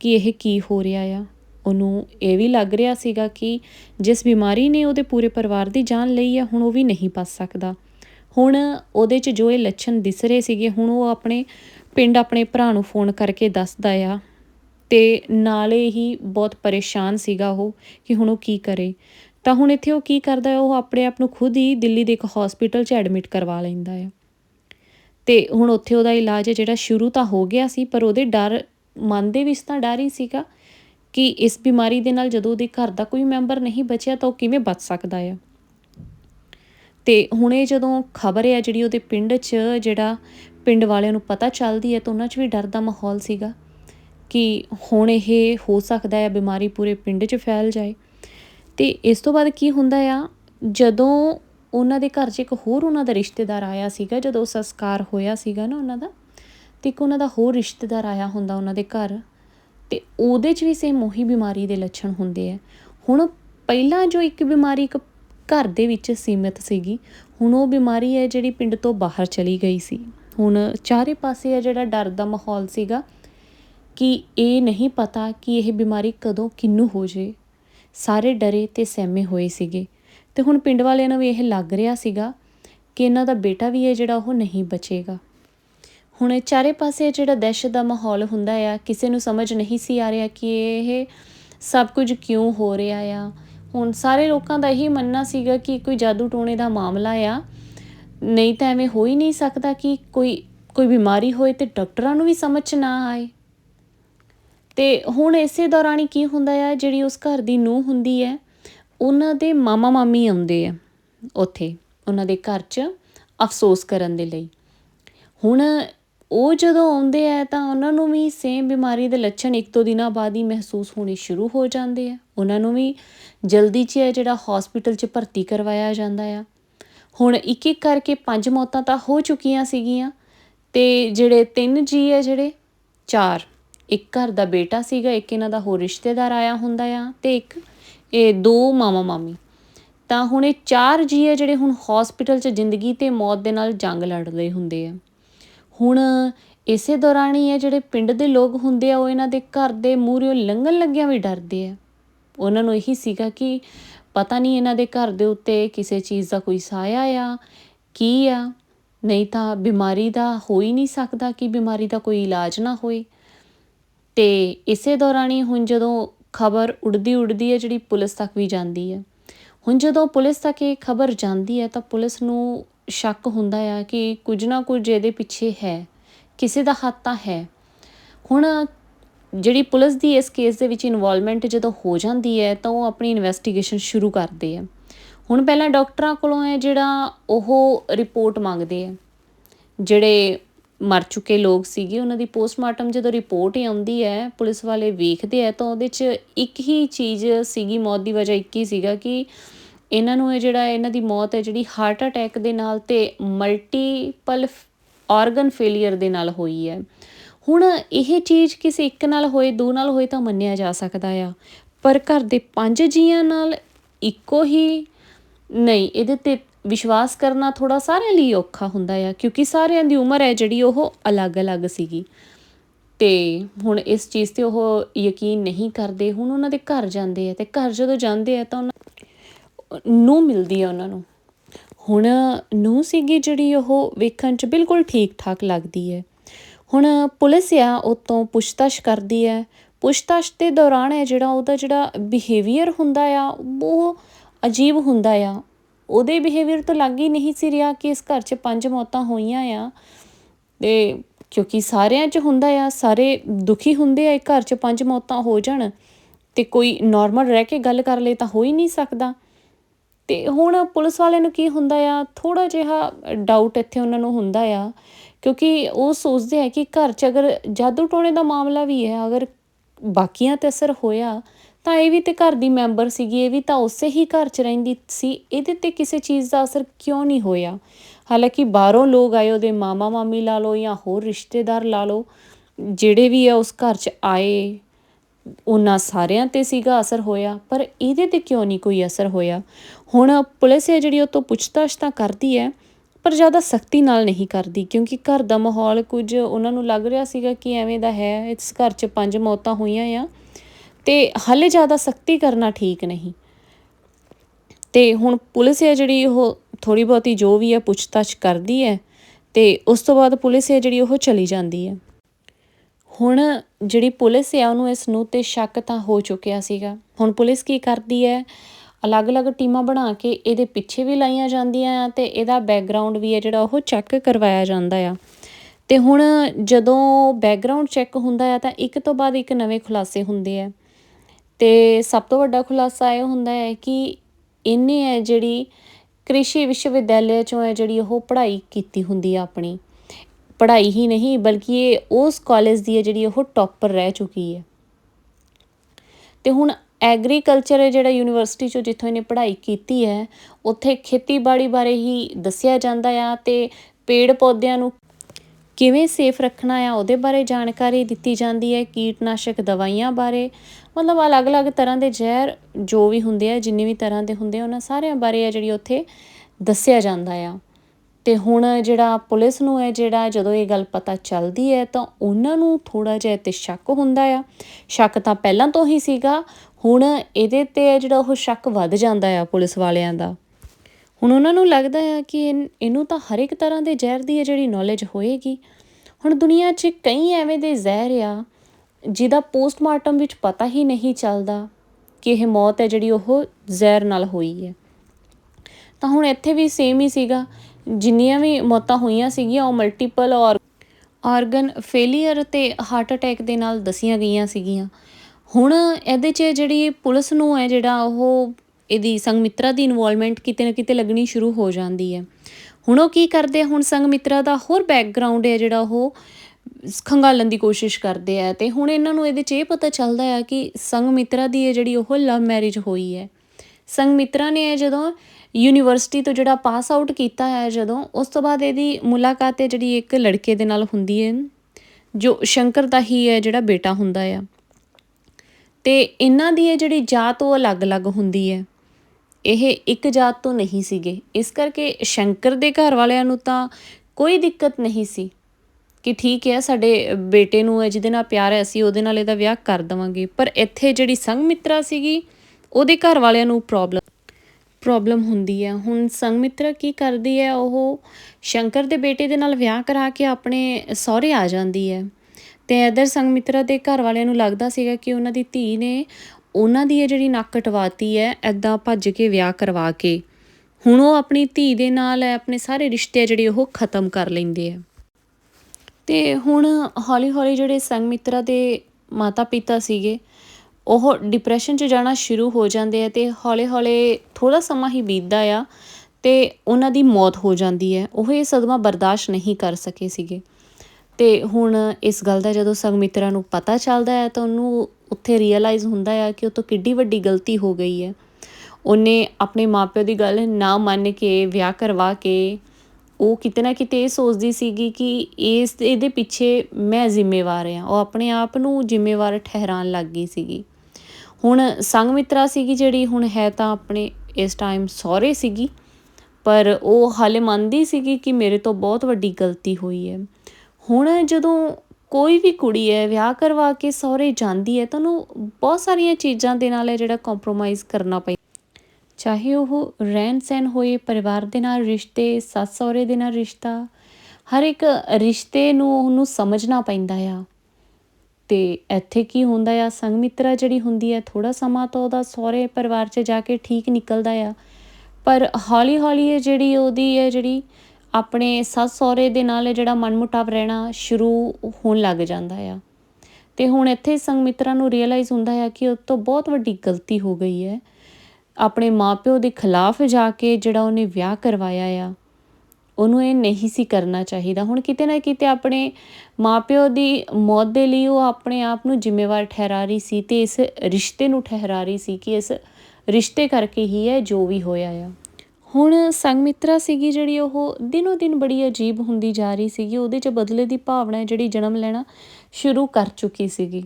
ਕਿ ਇਹ ਕੀ ਹੋ ਰਿਹਾ ਆ। ਉਹਨੂੰ ਇਹ ਵੀ ਲੱਗ ਰਿਹਾ ਸੀਗਾ ਕਿ ਜਿਸ ਬਿਮਾਰੀ ਨੇ ਉਹਦੇ ਪੂਰੇ ਪਰਿਵਾਰ ਦੀ ਜਾਨ ਲਈ ਆ, ਹੁਣ ਉਹ ਵੀ ਨਹੀਂ ਬਚ ਸਕਦਾ। ਹੁਣ ਉਹਦੇ 'ਚ ਜੋ ਇਹ ਲੱਛਣ ਦਿਸ ਰਹੇ ਸੀਗੇ, ਹੁਣ ਉਹ ਆਪਣੇ ਪਿੰਡ ਆਪਣੇ ਭਰਾ ਨੂੰ ਫੋਨ ਕਰਕੇ ਦੱਸਦਾ ਆ ਤੇ ਨਾਲੇ ਹੀ ਬਹੁਤ ਪਰੇਸ਼ਾਨ ਸੀਗਾ ਉਹ ਕਿ ਹੁਣ ਉਹ ਕੀ ਕਰੇ। ਤਾਂ ਹੁਣ ਇੱਥੇ ਉਹ ਕੀ ਕਰਦਾ ਉਹ ਆਪਣੇ ਆਪ ਨੂੰ ਖੁਦ ਹੀ ਦਿੱਲੀ ਦੇ ਇੱਕ ਹਸਪੀਟਲ 'ਚ ਐਡਮਿਟ ਕਰਵਾ ਲੈਂਦਾ ਆ। ਤੇ ਹੁਣ ਉੱਥੇ ਉਹਦਾ ਇਲਾਜ ਜਿਹੜਾ ਸ਼ੁਰੂ ਤਾਂ ਹੋ ਗਿਆ ਸੀ, ਪਰ ਉਹਦੇ ਡਰ, ਮਨ ਦੇ ਵਿੱਚ ਤਾਂ ਡਰ ਹੀ ਸੀਗਾ ਕਿ ਇਸ ਬਿਮਾਰੀ ਦੇ ਨਾਲ ਜਦੋਂ ਉਹਦੇ ਘਰ ਦਾ ਕੋਈ ਮੈਂਬਰ ਨਹੀਂ ਬਚਿਆ ਤਾਂ ਉਹ ਕਿਵੇਂ ਬਚ ਸਕਦਾ ਆ। ਤੇ ਹੁਣ ਇਹ ਜਦੋਂ ਖਬਰ ਹੈ ਜਿਹੜੀ ਉਹਦੇ ਪਿੰਡ 'ਚ ਜਿਹੜਾ ਪਿੰਡ ਵਾਲਿਆਂ ਨੂੰ ਪਤਾ ਚੱਲਦੀ ਹੈ ਤਾਂ ਉਹਨਾਂ 'ਚ ਵੀ ਡਰ ਦਾ ਮਾਹੌਲ ਸੀਗਾ ਕਿ ਹੁਣ ਇਹ ਹੋ ਸਕਦਾ ਹੈ ਬਿਮਾਰੀ ਪੂਰੇ ਪਿੰਡ 'ਚ ਫੈਲ ਜਾਏ। ਤੇ ਇਸ ਤੋਂ ਬਾਅਦ ਕੀ ਹੁੰਦਾ ਆ? ਜਦੋਂ ਉਹਨਾਂ ਦੇ ਘਰ 'ਚ ਇੱਕ ਹੋਰ ਉਹਨਾਂ ਦਾ ਰਿਸ਼ਤੇਦਾਰ ਆਇਆ ਸੀਗਾ, ਜਦੋਂ ਸੰਸਕਾਰ ਹੋਇਆ ਸੀਗਾ ਨਾ ਉਹਨਾਂ ਦਾ, ਤੇ ਇੱਕ ਉਹਨਾਂ ਦਾ ਹੋਰ ਰਿਸ਼ਤੇਦਾਰ ਆਇਆ ਹੁੰਦਾ ਉਹਨਾਂ ਦੇ ਘਰ, ਤੇ ਉਹਦੇ 'ਚ ਵੀ ਸੇਮ ਉਹੀ ਬਿਮਾਰੀ ਦੇ ਲੱਛਣ ਹੁੰਦੇ ਆ। ਹੁਣ ਪਹਿਲਾਂ ਜੋ ਇੱਕ ਬਿਮਾਰੀ ਇੱਕ ਘਰ ਦੇ ਵਿੱਚ ਸੀਮਿਤ ਸੀਗੀ। ਹੁਣ ਉਹ ਬਿਮਾਰੀ ਹੈ ਜਿਹੜੀ ਪਿੰਡ ਤੋਂ ਬਾਹਰ ਚਲੀ ਗਈ ਸੀ। ਹੁਣ ਚਾਰੇ ਪਾਸੇ ਆ ਜਿਹੜਾ ਡਰ ਦਾ ਮਾਹੌਲ ਸੀਗਾ ਕਿ ਇਹ ਨਹੀਂ ਪਤਾ ਕਿ ਇਹ ਬਿਮਾਰੀ ਕਦੋਂ ਕਿੰਨੂੰ ਹੋ ਜੇ। ਸਾਰੇ ਡਰੇ ਤੇ ਸਹਿਮੇ ਹੋਏ ਸੀਗੇ। ਤੇ ਹੁਣ ਪਿੰਡ ਵਾਲਿਆਂ ਨੂੰ ਵੀ ਇਹ ਲੱਗ ਰਿਹਾ ਸੀਗਾ ਕਿ ਇਹਨਾਂ ਦਾ ਬੇਟਾ ਵੀ ਹੈ ਜਿਹੜਾ ਉਹ ਨਹੀਂ ਬਚੇਗਾ। ਹੁਣ ਚਾਰੇ ਪਾਸੇ ਜਿਹੜਾ ਦਹਿਸ਼ਤ ਦਾ ਮਾਹੌਲ ਹੁੰਦਾ ਆ, ਕਿਸੇ ਨੂੰ ਸਮਝ ਨਹੀਂ ਸੀ ਆ ਰਿਹਾ ਕਿ ਇਹ ਸਭ ਕੁਝ ਕਿਉਂ ਹੋ ਰਿਹਾ ਆ। ਹੁਣ ਸਾਰੇ ਲੋਕਾਂ ਦਾ ਇਹੀ ਮੰਨਣਾ ਸੀਗਾ ਕਿ ਕੋਈ ਜਾਦੂ ਟੋਣੇ ਦਾ ਮਾਮਲਾ ਆ। ਨਹੀਂ ਤਾਂ ਐਵੇਂ ਹੋ ਹੀ ਨਹੀਂ ਸਕਦਾ ਕਿ ਕੋਈ ਕੋਈ ਬਿਮਾਰੀ ਹੋਏ ਤੇ ਡਾਕਟਰਾਂ ਨੂੰ ਵੀ ਸਮਝ ਨਾ ਆਏ। ਤੇ ਹੁਣ ਇਸੇ ਦੌਰਾਨ ਹੀ ਕੀ ਹੁੰਦਾ ਆ, ਜਿਹੜੀ ਉਸ ਘਰ ਦੀ ਨੂੰਹ ਹੁੰਦੀ ਹੈ, ਉਹਨਾਂ ਦੇ ਮਾਮਾ ਮਾਮੀ ਆਉਂਦੇ ਆ ਉੱਥੇ, ਉਹਨਾਂ ਦੇ ਘਰ 'ਚ ਅਫਸੋਸ ਕਰਨ ਦੇ ਲਈ। ਹੁਣ ਉਹ ਜਦੋਂ ਆਉਂਦੇ ਆ ਤਾਂ ਉਹਨਾਂ ਨੂੰ ਵੀ ਸੇਮ ਬਿਮਾਰੀ ਦੇ ਲੱਛਣ ਇੱਕ ਦੋ ਦਿਨਾਂ ਬਾਅਦ ਹੀ ਮਹਿਸੂਸ ਹੋਣੇ ਸ਼ੁਰੂ ਹੋ ਜਾਂਦੇ ਆ। ਉਹਨਾਂ ਨੂੰ ਵੀ ਜਲਦੀ 'ਚ ਹੈ ਜਿਹੜਾ ਹਸਪੀਟਲ 'ਚ ਭਰਤੀ ਕਰਵਾਇਆ ਜਾਂਦਾ ਆ। ਹੁਣ ਇੱਕ ਇੱਕ ਕਰਕੇ ਪੰਜ ਮੌਤਾਂ ਤਾਂ ਹੋ ਚੁੱਕੀਆਂ ਸੀਗੀਆਂ ਤੇ ਜਿਹੜੇ ਤਿੰਨ ਜੀ ਹੈ ਜਿਹੜੇ, ਚਾਰ। ਇੱਕ ਘਰ ਦਾ ਬੇਟਾ ਸੀਗਾ, ਇੱਕ ਇਹਨਾਂ ਦਾ ਹੋਰ ਰਿਸ਼ਤੇਦਾਰ ਆਇਆ ਹੁੰਦਾ ਆ ਤੇ ਇੱਕ ਇਹ ਦੋ ਮਾਮਾ ਮਾਮੀ। ਤਾਂ ਹੁਣ ਇਹ ਚਾਰ ਜੀ ਹੈ ਜਿਹੜੇ ਹੁਣ ਹਸਪੀਟਲ 'ਚ ਜ਼ਿੰਦਗੀ ਤੇ ਮੌਤ ਦੇ ਨਾਲ ਜੰਗ ਲੜਦੇ ਹੁੰਦੇ ਆ। ਹੁਣ ਇਸੇ ਦੌਰਾਨ ਹੀ ਹੈ ਜਿਹੜੇ ਪਿੰਡ ਦੇ ਲੋਕ ਹੁੰਦੇ ਆ, ਉਹ ਇਹਨਾਂ ਦੇ ਘਰ ਦੇ ਮੂਹਰਿਓਂ ਲੰਘਣ ਲੱਗਿਆਂ ਵੀ ਡਰਦੇ ਆ। ਉਹਨਾਂ ਨੂੰ ਇਹੀ ਸੀਗਾ ਕਿ ਪਤਾ ਨਹੀਂ ਇਹਨਾਂ ਦੇ ਘਰ ਦੇ ਉੱਤੇ ਕਿਸੇ ਚੀਜ਼ ਦਾ ਕੋਈ ਸਾਇਆ ਆ, ਕੀ ਆ? ਨਹੀਂ ਤਾਂ ਬਿਮਾਰੀ ਦਾ ਹੋ ਹੀ ਨਹੀਂ ਸਕਦਾ ਕਿ ਬਿਮਾਰੀ ਦਾ ਕੋਈ ਇਲਾਜ ਨਾ ਹੋਏ। ਤੇ ਇਸੇ ਦੌਰਾਨ ਹੀ ਹੁਣ ਜਦੋਂ ਖਬਰ ਉੜਦੀ ਉੜਦੀ ਹੈ, ਜਿਹੜੀ ਪੁਲਿਸ ਤੱਕ ਵੀ ਜਾਂਦੀ ਹੈ, ਹੁਣ ਜਦੋਂ ਪੁਲਿਸ ਤੱਕ ਇਹ ਖਬਰ ਜਾਂਦੀ ਹੈ, ਤਾਂ ਪੁਲਿਸ ਨੂੰ ਸ਼ੱਕ ਹੁੰਦਾ ਆ ਕਿ ਕੁਝ ਨਾ ਕੁਝ ਇਹਦੇ ਪਿੱਛੇ ਹੈ, ਕਿਸੇ ਦਾ ਹੱਥ ਤਾਂ ਹੈ। ਹੁਣ ਜਿਹੜੀ ਪੁਲਿਸ ਦੀ ਇਸ ਕੇਸ ਦੇ ਵਿੱਚ ਇਨਵੋਲਵਮੈਂਟ ਜਦੋਂ ਹੋ ਜਾਂਦੀ ਹੈ, ਤਾਂ ਉਹ ਆਪਣੀ ਇਨਵੈਸਟੀਗੇਸ਼ਨ ਸ਼ੁਰੂ ਕਰਦੇ ਆ ਹੁਣ ਪਹਿਲਾਂ ਡਾਕਟਰਾਂ ਕੋਲੋਂ ਹੈ ਜਿਹੜਾ ਉਹ ਰਿਪੋਰਟ ਮੰਗਦੇ ਆ ਜਿਹੜੇ ਮਰ ਚੁੱਕੇ ਲੋਕ ਸੀਗੇ, ਉਹਨਾਂ ਦੀ ਪੋਸਟਮਾਰਟਮ ਜਦੋਂ ਰਿਪੋਰਟ ਹੀ ਆਉਂਦੀ ਹੈ, ਪੁਲਿਸ ਵਾਲੇ ਵੇਖਦੇ ਆ ਤਾਂ ਉਹਦੇ 'ਚ ਇੱਕ ਹੀ ਚੀਜ਼ ਸੀਗੀ, ਮੌਤ ਦੀ ਵਜ੍ਹਾ ਇੱਕ ਹੀ ਸੀਗਾ ਕਿ ਇਹਨਾਂ ਨੂੰ ਇਹ ਜਿਹੜਾ ਇਹਨਾਂ ਦੀ ਮੌਤ ਹੈ, ਜਿਹੜੀ ਹਾਰਟ ਅਟੈਕ ਦੇ ਨਾਲ ਤੇ ਮਲਟੀਪਲ ਆਰਗਨ ਫੇਲਿਅਰ ਦੇ ਨਾਲ ਹੋਈ ਹੈ। ਹੁਣ ਇਹ ਚੀਜ਼ ਕਿਸੇ ਇੱਕ ਨਾਲ ਹੋਏ, ਦੋ ਨਾਲ ਹੋਏ ਤਾਂ ਮੰਨਿਆ ਜਾ ਸਕਦਾ ਆ। ਪਰ ਘਰ ਦੇ ਪੰਜ ਜੀਆਂ ਨਾਲ ਇੱਕੋ ਹੀ ਨਹੀਂ, ਇਹਦੇ ਤੇ ਵਿਸ਼ਵਾਸ ਕਰਨਾ ਥੋੜਾ ਸਾਰਿਆਂ ਲਈ ਔਖਾ ਹੁੰਦਾ ਆ, ਕਿਉਂਕਿ ਸਾਰਿਆਂ ਦੀ ਉਮਰ ਹੈ ਜਿਹੜੀ ਉਹ ਅਲੱਗ-ਅਲੱਗ ਸੀਗੀ। ਤੇ ਹੁਣ ਇਸ ਚੀਜ਼ ਤੇ ਉਹ ਯਕੀਨ ਨਹੀਂ ਕਰਦੇ। ਹੁਣ ਉਹਨਾਂ ਦੇ ਘਰ ਜਾਂਦੇ ਆ ਤੇ ਘਰ ਜਦੋਂ ਜਾਂਦੇ ਆ ਤਾਂ ਉਹਨਾਂ ਨੂੰ ਮਿਲਦੀ ਆ ਉਹਨਾਂ ਨੂੰ। ਹੁਣ ਨੂੰ ਸੀਗੀ ਜਿਹੜੀ ਉਹ ਵੇਖਣ 'ਚ ਬਿਲਕੁਲ ਠੀਕ ਠਾਕ ਲੱਗਦੀ ਹੈ। ਹੁਣ ਪੁਲਿਸ ਆ, ਉਹ ਤੋਂ ਪੁੱਛਤਾਛ ਕਰਦੀ ਹੈ। ਪੁੱਛਤਾਛ ਦੇ ਦੌਰਾਨ ਹੈ ਜਿਹੜਾ ਉਹਦਾ ਜਿਹੜਾ ਬਿਹੇਵੀਅਰ ਹੁੰਦਾ ਆ, ਉਹ ਅਜੀਬ ਹੁੰਦਾ ਆ। ਉਹਦੇ ਬਿਹੇਵੀਅਰ ਤੋਂ ਲੱਗ ਹੀ ਨਹੀਂ ਸੀ ਰਿਹਾ ਕਿ ਇਸ ਘਰ 'ਚ ਪੰਜ ਮੌਤਾਂ ਹੋਈਆਂ ਆ। ਤੇ ਕਿਉਂਕਿ ਸਾਰਿਆਂ 'ਚ ਹੁੰਦਾ ਆ, ਸਾਰੇ ਦੁਖੀ ਹੁੰਦੇ ਆ ਇੱਕ ਘਰ 'ਚ ਪੰਜ ਮੌਤਾਂ ਹੋ ਜਾਣ ਤੇ ਕੋਈ ਨਾਰਮਲ ਰਹਿ ਕੇ ਗੱਲ ਕਰ ਲੇ ਤਾਂ ਹੋ ਹੀ ਨਹੀਂ ਸਕਦਾ। ਤੇ ਹੁਣ ਪੁਲਿਸ ਵਾਲਿਆਂ ਨੂੰ ਕੀ ਹੁੰਦਾ ਆ ਥੋੜਾ ਜਿਹਾ ਡਾਊਟ ਇੱਥੇ ਉਹਨਾਂ ਨੂੰ ਹੁੰਦਾ ਆ ਕਿਉਂਕਿ ਉਹ ਸੋਚਦੇ ਆ ਕਿ ਘਰ 'ਚ ਅਗਰ ਜਾਦੂ ਟੋਣੇ ਦਾ ਮਾਮਲਾ ਵੀ ਹੈ, ਅਗਰ ਬਾਕੀਆਂ ਤੇ ਅਸਰ ਹੋਇਆ, ਤਾਂ ਇਹ ਵੀ ਤੇ ਘਰ ਦੀ ਮੈਂਬਰ ਸੀਗੀ, ਇਹ ਵੀ ਤਾਂ ਉਸੇ ਹੀ ਘਰ 'ਚ ਰਹਿੰਦੀ ਸੀ, ਇਹਦੇ ਤੇ ਕਿਸੇ ਚੀਜ਼ ਦਾ ਅਸਰ ਕਿਉਂ ਨਹੀਂ ਹੋਇਆ? ਹਾਲਾਂਕਿ ਬਾਹਰੋਂ ਲੋਕ ਆਏ, ਉਹਦੇ ਮਾਮਾ ਮਾਮੀ ਲਾ ਲਓ ਜਾਂ ਹੋਰ ਰਿਸ਼ਤੇਦਾਰ ਲਾ ਲਓ, ਜਿਹੜੇ ਵੀ ਆ ਉਸ ਘਰ 'ਚ ਆਏ, ਉਹਨਾਂ ਸਾਰਿਆਂ ਤੇ ਸੀਗਾ ਅਸਰ ਹੋਇਆ, ਪਰ ਇਹਦੇ ਤੇ ਕਿਉਂ ਨਹੀਂ ਕੋਈ ਅਸਰ ਹੋਇਆ? ਹੁਣ ਪੁਲਿਸ ਹੈ ਜਿਹੜੀ ਉਹ ਤੋਂ ਪੁੱਛਤਾਛ ਤਾਂ ਕਰਦੀ ਹੈ ਪਰ ਜ਼ਿਆਦਾ ਸਖਤੀ ਨਾਲ ਨਹੀਂ ਕਰਦੀ, ਕਿਉਂਕਿ ਘਰ ਦਾ ਮਾਹੌਲ ਕੁਝ ਉਹਨਾਂ ਨੂੰ ਲੱਗ ਰਿਹਾ ਸੀਗਾ ਕਿ ਐਵੇਂ ਦਾ ਹੈ, ਇਸ ਘਰ 'ਚ ਪੰਜ ਮੌਤਾਂ ਹੋਈਆਂ ਆ, ਤੇ ਹਲੇ ਜ਼ਿਆਦਾ ਸਖਤੀ ਕਰਨਾ ਠੀਕ ਨਹੀਂ। ਤੇ ਹੁਣ ਪੁਲਿਸ ਹੈ ਜਿਹੜੀ ਉਹ ਥੋੜੀ ਬਹੁਤੀ ਜੋ ਵੀ ਹੈ ਪੁੱਛਤਾਛ ਕਰਦੀ ਹੈ, ਤੇ ਉਸ ਤੋਂ ਬਾਅਦ ਪੁਲਿਸ ਹੈ ਜਿਹੜੀ ਉਹ ਚਲੀ ਜਾਂਦੀ ਹੈ। ਹੁਣ ਜਿਹੜੀ ਪੁਲਿਸ ਹੈ ਉਹਨੂੰ ਇਸ ਨੂੰ ਤੇ ਸ਼ੱਕ ਤਾਂ ਹੋ ਚੁੱਕਿਆ ਸੀਗਾ। ਹੁਣ ਪੁਲਿਸ ਕੀ ਕਰਦੀ ਹੈ ਅਲੱਗ-ਅਲੱਗ ਟੀਮਾਂ ਬਣਾ ਕੇ ਇਹਦੇ ਪਿੱਛੇ ਵੀ ਲਾਈਆਂ ਜਾਂਦੀਆਂ ਆ ਤੇ ਇਹਦਾ ਬੈਕਗ੍ਰਾਉਂਡ ਵੀ ਹੈ ਜਿਹੜਾ ਉਹ ਚੈੱਕ ਕਰਵਾਇਆ ਜਾਂਦਾ ਆ। ਤੇ ਹੁਣ ਜਦੋਂ ਬੈਕਗ੍ਰਾਉਂਡ ਚੈੱਕ ਹੁੰਦਾ ਆ ਤਾਂ ਇੱਕ ਤੋਂ ਬਾਅਦ ਇੱਕ ਨਵੇਂ ਖੁਲਾਸੇ ਹੁੰਦੇ ਆ। ਤੇ ਸਭ ਤੋਂ ਵੱਡਾ ਖੁਲਾਸਾ ਇਹ ਹੁੰਦਾ ਹੈ ਕਿ ਇਹਨੇ ਹੈ ਜਿਹੜੀ ਕ੍ਰਿਸ਼ੀ ਵਿਸ਼ਵਵਿਦਿਆਲਿਆ ਚੋਂ ਹੈ ਜਿਹੜੀ ਉਹ ਪੜ੍ਹਾਈ ਕੀਤੀ ਹੁੰਦੀ ਆ ਆਪਣੀ। ਪੜ੍ਹਾਈ ਹੀ ਨਹੀਂ, ਬਲਕਿ ਇਹ ਉਸ ਕਾਲਜ ਦੀ ਹੈ ਜਿਹੜੀ ਉਹ ਟੌਪਰ ਰਹਿ ਚੁੱਕੀ ਹੈ। ਤੇ ਹੁਣ ਐਗਰੀਕਲਚਰ ਹੈ ਜਿਹੜਾ ਯੂਨੀਵਰਸਿਟੀ ਚੋਂ ਜਿੱਥੋਂ ਇਹਨੇ ਪੜ੍ਹਾਈ ਕੀਤੀ ਹੈ, ਉੱਥੇ ਖੇਤੀਬਾੜੀ ਬਾਰੇ ਹੀ ਦੱਸਿਆ ਜਾਂਦਾ ਆ ਤੇ ਪੇੜ ਪੌਦਿਆਂ ਨੂੰ ਕਿਵੇਂ ਸੇਫ ਰੱਖਣਾ ਆ ਉਹਦੇ ਬਾਰੇ ਜਾਣਕਾਰੀ ਦਿੱਤੀ ਜਾਂਦੀ ਹੈ ਕੀਟਨਾਸ਼ਕ ਦਵਾਈਆਂ ਬਾਰੇ। ਮਤਲਬ ਅਲੱਗ-ਅਲੱਗ ਤਰ੍ਹਾਂ ਦੇ ਜ਼ਹਿਰ ਜੋ ਵੀ ਹੁੰਦੇ ਆ, ਜਿੰਨੇ ਵੀ ਤਰ੍ਹਾਂ ਦੇ ਹੁੰਦੇ ਆ, ਉਹਨਾਂ ਸਾਰਿਆਂ ਬਾਰੇ ਆ ਜਿਹੜੀ ਉੱਥੇ ਦੱਸਿਆ ਜਾਂਦਾ ਆ। ਤੇ ਹੁਣ ਜਿਹੜਾ ਪੁਲਿਸ ਨੂੰ ਹੈ ਜਿਹੜਾ ਜਦੋਂ ਇਹ ਗੱਲ ਪਤਾ ਚੱਲਦੀ ਹੈ ਤਾਂ ਉਹਨਾਂ ਨੂੰ ਥੋੜਾ ਜਿਹਾ ਤੇ ਸ਼ੱਕ ਹੁੰਦਾ ਆ। ਸ਼ੱਕ ਤਾਂ ਪਹਿਲਾਂ ਤੋਂ ਹੀ ਸੀਗਾ, ਹੁਣ ਇਹਦੇ ਤੇ ਜਿਹੜਾ ਉਹ ਸ਼ੱਕ ਵੱਧ ਜਾਂਦਾ ਆ ਪੁਲਿਸ ਵਾਲਿਆਂ ਦਾ। ਹੁਣ ਉਹਨਾਂ ਨੂੰ ਲੱਗਦਾ ਆ ਕਿ ਇਹਨੂੰ ਤਾਂ ਹਰ ਇੱਕ ਤਰ੍ਹਾਂ ਦੇ ਜ਼ਹਿਰ ਦੀ ਹੈ ਜਿਹੜੀ ਨੌਲੇਜ ਹੋਏਗੀ। ਹੁਣ ਦੁਨੀਆ 'ਚ ਕਈ ਐਵੇਂ ਦੇ ਜ਼ਹਿਰ ਆ, ਜਿਹਦਾ ਪੋਸਟਮਾਰਟਮ ਵਿੱਚ ਪਤਾ ਹੀ ਨਹੀਂ ਚੱਲਦਾ ਕਿ ਇਹ ਮੌਤ ਹੈ ਜਿਹੜੀ ਉਹ ਜ਼ਹਿਰ ਨਾਲ ਹੋਈ ਹੈ। ਤਾਂ ਹੁਣ ਇੱਥੇ ਵੀ ਸੇਮ ਹੀ ਸੀਗਾ ਜਿੰਨੀਆਂ ਵੀ ਮੌਤਾਂ ਹੋਈਆਂ ਸੀਗੀਆਂ, ਉਹ ਮਲਟੀਪਲ ਔਰ ਆਰਗਨ ਫੇਲਿਅਰ ਤੇ ਹਾਰਟ ਅਟੈਕ ਦੇ ਨਾਲ ਦਸੀਆਂ ਗਈਆਂ ਸੀਗੀਆਂ। ਹੁਣ ਇਹਦੇ 'ਚ ਜਿਹੜੀ ਪੁਲਿਸ ਨੂੰ ਹੈ, ਜਿਹੜਾ ਉਹ ਇਹਦੀ ਸੰਗਮਿਤਰਾ ਦੀ ਇਨਵੋਲਵਮੈਂਟ ਕਿਤੇ ਨਾ ਕਿਤੇ ਲੱਗਣੀ ਸ਼ੁਰੂ ਹੋ ਜਾਂਦੀ ਹੈ। ਹੁਣ ਉਹ ਕੀ ਕਰਦੇ ਆ? ਹੁਣ ਸੰਗਮਿਤਰਾ ਦਾ ਹੋਰ ਬੈਕਗ੍ਰਾਉਂਡ ਹੈ, ਜਿਹੜਾ ਉਹ ਖੰਗਾਲਣ ਦੀ ਕੋਸ਼ਿਸ਼ ਕਰਦੇ ਆ ਤੇ ਹੁਣ ਇਹਨਾਂ ਨੂੰ ਇਹਦੇ 'ਚ ਇਹ ਪਤਾ ਚੱਲਦਾ ਆ ਕਿ ਸੰਗਮਿਤਰਾ ਦੀ ਇਹ ਜਿਹੜੀ ਉਹ ਲਵ ਮੈਰਿਜ ਹੋਈ ਹੈ। ਸੰਗਮਿਤਰਾ ਨੇ ਜਦੋਂ ਯੂਨੀਵਰਸਿਟੀ ਤੋਂ ਜਿਹੜਾ ਪਾਸ ਆਊਟ ਕੀਤਾ ਹੈ ਜਦੋਂ, ਉਸ ਤੋਂ ਬਾਅਦ ਇਹਦੀ ਮੁਲਾਕਾਤ ਹੈ ਜਿਹੜੀ ਇੱਕ ਲੜਕੇ ਦੇ ਨਾਲ ਹੁੰਦੀ ਹੈ, ਜੋ ਸ਼ੰਕਰ ਦਾ ਹੀ ਹੈ ਜਿਹੜਾ ਬੇਟਾ ਹੁੰਦਾ ਆ। ਤੇ ਇਹਨਾਂ ਦੀ ਇਹ ਜਿਹੜੀ ਜਾਤ ਉਹ ਅਲੱਗ-ਅਲੱਗ ਹੁੰਦੀ ਹੈ। ਇਹ ਇੱਕ ਜਾਤ ਤੋਂ ਨਹੀਂ ਸੀਗੇ। ਇਸ ਕਰਕੇ ਸ਼ੰਕਰ ਦੇ ਘਰ ਵਾਲਿਆਂ ਨੂੰ ਤਾਂ ਕੋਈ ਦਿੱਕਤ ਨਹੀਂ ਸੀ ਕਿ ਠੀਕ ਹੈ, ਸਾਡੇ ਬੇਟੇ ਨੂੰ ਹੈ ਜਿਹਦੇ ਨਾਲ ਪਿਆਰ ਹੈ, ਅਸੀਂ ਉਹਦੇ ਨਾਲ ਇਹਦਾ ਵਿਆਹ ਕਰ ਦਵਾਂਗੇ। ਪਰ ਇੱਥੇ ਜਿਹੜੀ ਸੰਗਮਿਤਰਾ ਸੀਗੀ, ਉਹਦੇ ਘਰ ਵਾਲਿਆਂ ਨੂੰ ਪ੍ਰੋਬਲਮ ਪ੍ਰੋਬਲਮ ਹੁੰਦੀ ਹੈ। ਹੁਣ ਸੰਗਮਿਤਰਾ ਕੀ ਕਰਦੀ ਹੈ, ਉਹ ਸ਼ੰਕਰ ਦੇ ਬੇਟੇ ਦੇ ਨਾਲ ਵਿਆਹ ਕਰਾ ਕੇ ਆਪਣੇ ਸਹੁਰੇ ਆ ਜਾਂਦੀ ਹੈ। ਤੇ ਇਧਰ ਸੰਗਮਿਤਰਾ ਦੇ ਘਰ ਵਾਲਿਆਂ ਨੂੰ ਲੱਗਦਾ ਸੀਗਾ ਕਿ ਉਹਨਾਂ ਦੀ ਧੀ ਨੇ ਉਹਨਾਂ ਦੀ ਇਹ ਜਿਹੜੀ ਨੱਕ ਕਟਵਾਤੀ ਹੈ ਐਦਾਂ ਭੱਜ ਕੇ ਵਿਆਹ ਕਰਵਾ ਕੇ। ਹੁਣ ਉਹ ਆਪਣੀ ਧੀ ਦੇ ਨਾਲ ਆਪਣੇ ਸਾਰੇ ਰਿਸ਼ਤੇ ਜਿਹੜੇ ਉਹ ਖਤਮ ਕਰ ਲੈਂਦੇ ਆ। ਤੇ ਹੁਣ ਹੌਲੀ ਹੌਲੀ ਜਿਹੜੇ ਸੰਗਮਿਤਰਾ ਦੇ ਮਾਤਾ ਪਿਤਾ ਸੀਗੇ ਉਹ ਡਿਪਰੈਸ਼ਨ 'ਚ ਜਾਣਾ ਸ਼ੁਰੂ ਹੋ ਜਾਂਦੇ ਆ ਤੇ ਹੌਲੇ ਹੌਲੇ ਥੋੜਾ ਸਮਾਂ ਹੀ ਬੀਤਦਾ ਆ ਤੇ ਉਹਨਾਂ ਦੀ ਮੌਤ ਹੋ ਜਾਂਦੀ ਹੈ। ਉਹ ਇਹ ਸਦਮਾ ਬਰਦਾਸ਼ਤ ਨਹੀਂ ਕਰ ਸਕੇ ਸੀਗੇ। ਤੇ ਹੁਣ ਇਸ ਗੱਲ ਦਾ ਜਦੋਂ ਸੰਗਮਿਤਰਾ ਨੂੰ ਪਤਾ ਚੱਲਦਾ ਹੈ ਤਾਂ ਉਹਨੂੰ ਉੱਥੇ ਰੀਅਲਾਈਜ਼ ਹੁੰਦਾ ਆ ਕਿ ਉਹ ਤੋਂ ਕਿੱਡੀ ਵੱਡੀ ਗਲਤੀ ਹੋ ਗਈ ਹੈ। ਉਹਨੇ ਆਪਣੇ ਮਾਪਿਓ ਦੀ ਗੱਲ ਨਾ ਮੰਨ ਕੇ ਵਿਆਹ ਕਰਵਾ ਕੇ ਉਹ ਕਿਤੇ ਨਾ ਕਿਤੇ ਇਹ ਸੋਚਦੀ ਸੀਗੀ ਕਿ ਇਸ, ਇਹਦੇ ਪਿੱਛੇ ਮੈਂ ਜ਼ਿੰਮੇਵਾਰ ਹਾਂ ਉਹ ਆਪਣੇ ਆਪ ਨੂੰ ਜ਼ਿੰਮੇਵਾਰ ਠਹਿਰਾਉਣ ਲੱਗ ਗਈ ਸੀਗੀ। ਹੁਣ ਸੰਗਮਿਤਰਾ ਸੀਗੀ ਜਿਹੜੀ ਹੁਣ ਹੈ ਤਾਂ ਆਪਣੇ ਇਸ ਟਾਈਮ ਸਹੁਰੇ ਸੀਗੀ, ਪਰ ਉਹ ਹਾਲੇ ਮੰਨਦੀ ਸੀਗੀ ਕਿ ਮੇਰੇ ਤੋਂ ਬਹੁਤ ਵੱਡੀ ਗਲਤੀ ਹੋਈ ਹੈ। ਹੁਣ ਜਦੋਂ ਕੋਈ ਵੀ ਕੁੜੀ ਹੈ, ਵਿਆਹ ਕਰਵਾ ਕੇ ਸਹੁਰੇ ਜਾਂਦੀ ਹੈ, ਤਾਂ ਉਹਨੂੰ ਬਹੁਤ ਸਾਰੀਆਂ ਚੀਜ਼ਾਂ ਦੇ ਨਾਲ ਹੈ ਜਿਹੜਾ ਕੰਪਰੋਮਾਈਜ਼ ਕਰਨਾ ਪੈਂਦਾ ਚਾਹੇ ਉਹ ਰਹਿਣ ਸਹਿਣ ਹੋਏ, ਪਰਿਵਾਰ ਦੇ ਨਾਲ ਰਿਸ਼ਤੇ, ਸੱਸ ਸਹੁਰੇ ਦੇ ਨਾਲ ਰਿਸ਼ਤਾ, ਹਰ ਇੱਕ ਰਿਸ਼ਤੇ ਨੂੰ ਉਹਨੂੰ ਸਮਝਣਾ ਪੈਂਦਾ ਆ। ਤੇ ਇੱਥੇ ਕੀ ਹੁੰਦਾ ਆ? ਸੰਗਮਿਤਰਾ ਜਿਹੜੀ ਹੁੰਦੀ ਹੈ ਥੋੜਾ ਸਮਾਂ ਤਾਂ ਉਹਦਾ ਸਹੁਰੇ ਪਰਿਵਾਰ 'ਚ ਜਾ ਕੇ ਠੀਕ ਨਿਕਲਦਾ ਆ। ਪਰ ਹੌਲੀ ਹੌਲੀ ਇਹ ਜਿਹੜੀ ਉਹਦੀ ਹੈ ਜਿਹੜੀ ਆਪਣੇ ਸੱਸ ਸਹੁਰੇ ਦੇ ਨਾਲ ਜਿਹੜਾ ਮਨਮੁਟਾਵ ਰਹਿਣਾ ਸ਼ੁਰੂ ਹੋਣ ਲੱਗ ਜਾਂਦਾ ਆ। ਤੇ ਹੁਣ ਇੱਥੇ ਸੰਗਮਿਤਰਾ ਨੂੰ ਰੀਅਲਾਈਜ਼ ਹੁੰਦਾ ਹੈ ਕਿ ਉਹ ਤੋਂ ਬਹੁਤ ਵੱਡੀ ਗਲਤੀ ਹੋ ਗਈ ਹੈ। ਆਪਣੇ ਮਾਪਿਓ ਦੇ ਖਿਲਾਫ ਜਾ ਕੇ ਜਿਹੜਾ ਉਹਨੇ ਵਿਆਹ ਕਰਵਾਇਆ ਆ। ਉਹਨੂੰ ਇਹ ਨਹੀਂ ਸੀ ਕਰਨਾ ਚਾਹੀਦਾ। ਹੁਣ ਕਿਤੇ ਨਾ ਕਿਤੇ ਆਪਣੇ ਮਾਪਿਓ ਦੀ ਮੌਤ ਦੇ ਲਈ ਉਹ ਆਪਣੇ ਆਪ ਨੂੰ ਜ਼ਿੰਮੇਵਾਰ ਠਹਿਰਾ ਰਹੀ ਸੀ ਤੇ ਇਸ ਰਿਸ਼ਤੇ ਨੂੰ ਠਹਿਰਾ ਰਹੀ ਸੀ ਕਿ ਇਸ ਰਿਸ਼ਤੇ ਕਰਕੇ ਹੀ ਹੈ ਜੋ ਵੀ ਹੋਇਆ ਆ। ਹੁਣ ਸੰਗਮਿਤਰਾ ਸੀਗੀ ਜਿਹੜੀ ਉਹ ਦਿਨੋ ਦਿਨ ਬੜੀ ਅਜੀਬ ਹੁੰਦੀ ਜਾ ਰਹੀ ਸੀਗੀ। ਉਹਦੇ 'ਚ ਬਦਲੇ ਦੀ ਭਾਵਨਾ ਜਿਹੜੀ ਜਨਮ ਲੈਣਾ ਸ਼ੁਰੂ ਕਰ ਚੁੱਕੀ ਸੀਗੀ।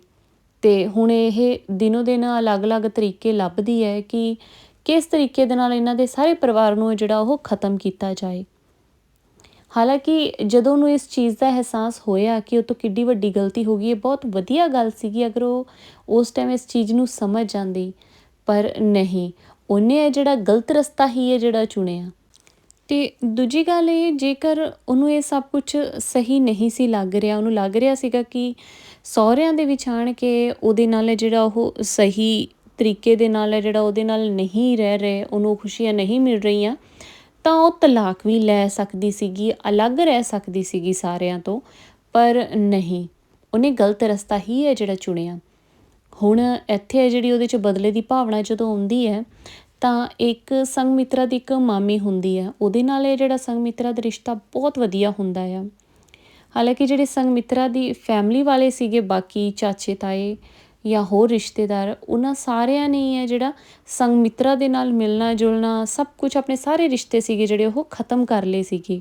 ਤੇ ਹੁਣ ਇਹ ਦਿਨੋ ਦਿਨ ਅਲੱਗ-ਅਲੱਗ ਤਰੀਕੇ ਲੱਭਦੀ ਹੈ ਕਿ ਕਿਸ ਤਰੀਕੇ ਦੇ ਨਾਲ ਇਹਨਾਂ ਦੇ ਸਾਰੇ ਪਰਿਵਾਰ ਨੂੰ ਜਿਹੜਾ ਉਹ ਖਤਮ ਕੀਤਾ ਜਾਏ। ਹਾਲਾਂਕਿ ਜਦੋਂ ਉਹਨੂੰ ਇਸ ਚੀਜ਼ ਦਾ ਅਹਿਸਾਸ ਹੋਇਆ ਕਿ ਉਹ ਤੋਂ ਕਿੱਡੀ ਵੱਡੀ ਗਲਤੀ ਹੋ ਗਈ, ਇਹ ਬਹੁਤ ਵਧੀਆ ਗੱਲ ਸੀਗੀ, ਅਗਰ ਉਹ ਉਸ ਟਾਈਮ ਇਸ ਚੀਜ਼ ਨੂੰ ਸਮਝ ਜਾਂਦੀ। ਪਰ ਨਹੀਂ, ਉਹਨੇ ਇਹ ਜਿਹੜਾ ਗਲਤ ਰਸਤਾ ਹੀ ਹੈ ਜਿਹੜਾ ਚੁਣਿਆ। ਤੇ ਦੂਜੀ ਗੱਲ ਇਹ, ਜੇਕਰ ਉਹਨੂੰ ਇਹ ਸਭ ਕੁਝ ਸਹੀ ਨਹੀਂ ਸੀ ਲੱਗ ਰਿਹਾ, ਉਹਨੂੰ ਲੱਗ ਰਿਹਾ ਸੀਗਾ ਕਿ ਸਹੁਰਿਆਂ ਦੇ ਵਿੱਚ ਆਣ ਕੇ ਉਹਦੇ ਨਾਲ ਜਿਹੜਾ ਉਹ ਸਹੀ ਤਰੀਕੇ ਦੇ ਨਾਲ ਜਿਹੜਾ ਉਹਦੇ ਨਾਲ ਨਹੀਂ ਰਹਿ ਰਹੇ, ਉਹਨੂੰ ਖੁਸ਼ੀਆਂ ਨਹੀਂ ਮਿਲ ਰਹੀਆਂ ਤਾਂ ਉਹ ਤਲਾਕ ਵੀ ਲੈ ਸਕਦੀ ਸੀਗੀ, ਅਲੱਗ ਰਹਿ ਸਕਦੀ ਸੀਗੀ ਸਾਰਿਆਂ ਤੋਂ, ਪਰ ਨਹੀਂ। ਉਹਨੇ ਗਲਤ ਰਸਤਾ ਹੀ ਹੈ ਜਿਹੜਾ ਚੁਣਿਆ। ਹੁਣ ਇੱਥੇ ਜਿਹੜੀ ਉਹਦੇ ਚ ਬਦਲੇ ਦੀ ਭਾਵਨਾ ਜਦੋਂ ਆਉਂਦੀ ਹੈ, ਤਾਂ ਇੱਕ ਸੰਗਮਿਤਰਾ ਦੀ ਇੱਕ ਮਾਮੀ ਹੁੰਦੀ ਹੈ, ਉਹਦੇ ਨਾਲ ਇਹ ਜਿਹੜਾ ਸੰਗਮਿਤਰਾ ਦਾ ਰਿਸ਼ਤਾ ਬਹੁਤ ਵਧੀਆ ਹੁੰਦਾ ਆ। ਹਾਲਾਂਕਿ ਜਿਹੜੇ ਸੰਗਮਿਤਰਾ ਦੀ ਫੈਮਿਲੀ ਵਾਲੇ ਸੀਗੇ, ਬਾਕੀ ਚਾਚੇ ਤਾਏ ਜਾਂ ਹੋਰ ਰਿਸ਼ਤੇਦਾਰ, ਉਹਨਾਂ ਸਾਰਿਆਂ ਨੇ ਹੈ ਜਿਹੜਾ ਸੰਗ ਮਿੱਤਰਾਂ ਦੇ ਨਾਲ ਮਿਲਣਾ, ਜੁਲਣਾ, ਸਭ ਕੁਝ ਆਪਣੇ ਸਾਰੇ ਰਿਸ਼ਤੇ ਸੀਗੇ ਜਿਹੜੇ ਉਹ ਖਤਮ ਕਰ ਲਏ ਸੀਗੇ।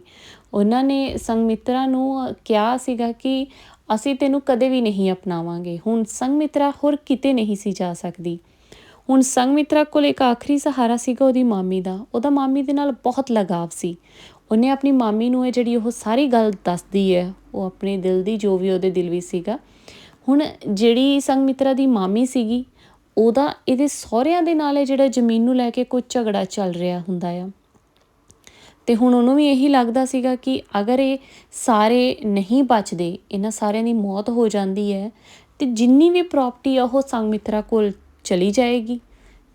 ਉਹਨਾਂ ਨੇ ਸੰਗ ਮਿੱਤਰਾਂ ਨੂੰ ਕਿਹਾ ਸੀਗਾ ਕਿ ਅਸੀਂ ਤੈਨੂੰ ਕਦੇ ਵੀ ਨਹੀਂ ਅਪਣਾਵਾਂਗੇ। ਹੁਣ ਸੰਗਮਿਤਰਾ ਹੋਰ ਕਿਤੇ ਨਹੀਂ ਸੀ ਜਾ ਸਕਦੀ। ਹੁਣ ਸੰਗਮਿਤਰਾ ਕੋਲ ਇੱਕ ਆਖਰੀ ਸਹਾਰਾ ਸੀਗਾ ਉਹਦੀ ਮਾਮੀ ਦਾ। ਉਹਦਾ ਮਾਮੀ ਦੇ ਨਾਲ ਬਹੁਤ ਲਗਾਵ ਸੀ। ਉਹਨੇ ਆਪਣੀ ਮਾਮੀ ਨੂੰ ਇਹ ਜਿਹੜੀ ਉਹ ਸਾਰੀ ਗੱਲ ਦੱਸਦੀ ਹੈ, ਉਹ ਆਪਣੇ ਦਿਲ ਦੀ ਜੋ ਵੀ ਉਹਦੇ ਦਿਲ ਵਿੱਚ ਸੀਗਾ ਹੁਣ ਜਿਹੜੀ ਸੰਗਮਿਤਰਾ ਦੀ ਮਾਮੀ ਸੀਗੀ, ਉਹਦਾ ਇਹਦੇ ਸਹੁਰਿਆਂ ਦੇ ਨਾਲ ਇਹ ਜਿਹੜਾ ਜ਼ਮੀਨ ਨੂੰ ਲੈ ਕੇ ਕੋਈ ਝਗੜਾ ਚੱਲ ਰਿਹਾ ਹੁੰਦਾ ਆ। ਤੇ ਹੁਣ ਉਹਨੂੰ ਵੀ ਇਹੀ ਲੱਗਦਾ ਸੀਗਾ ਕਿ ਅਗਰ ਇਹ ਸਾਰੇ ਨਹੀਂ ਬਚਦੇ, ਇਹਨਾਂ ਸਾਰਿਆਂ ਦੀ ਮੌਤ ਹੋ ਜਾਂਦੀ ਹੈ, ਤੇ ਜਿੰਨੀ ਵੀ ਪ੍ਰਾਪਰਟੀ ਆ ਉਹ ਸੰਗਮਿਤਰਾ ਕੋਲ ਚਲੀ ਜਾਏਗੀ,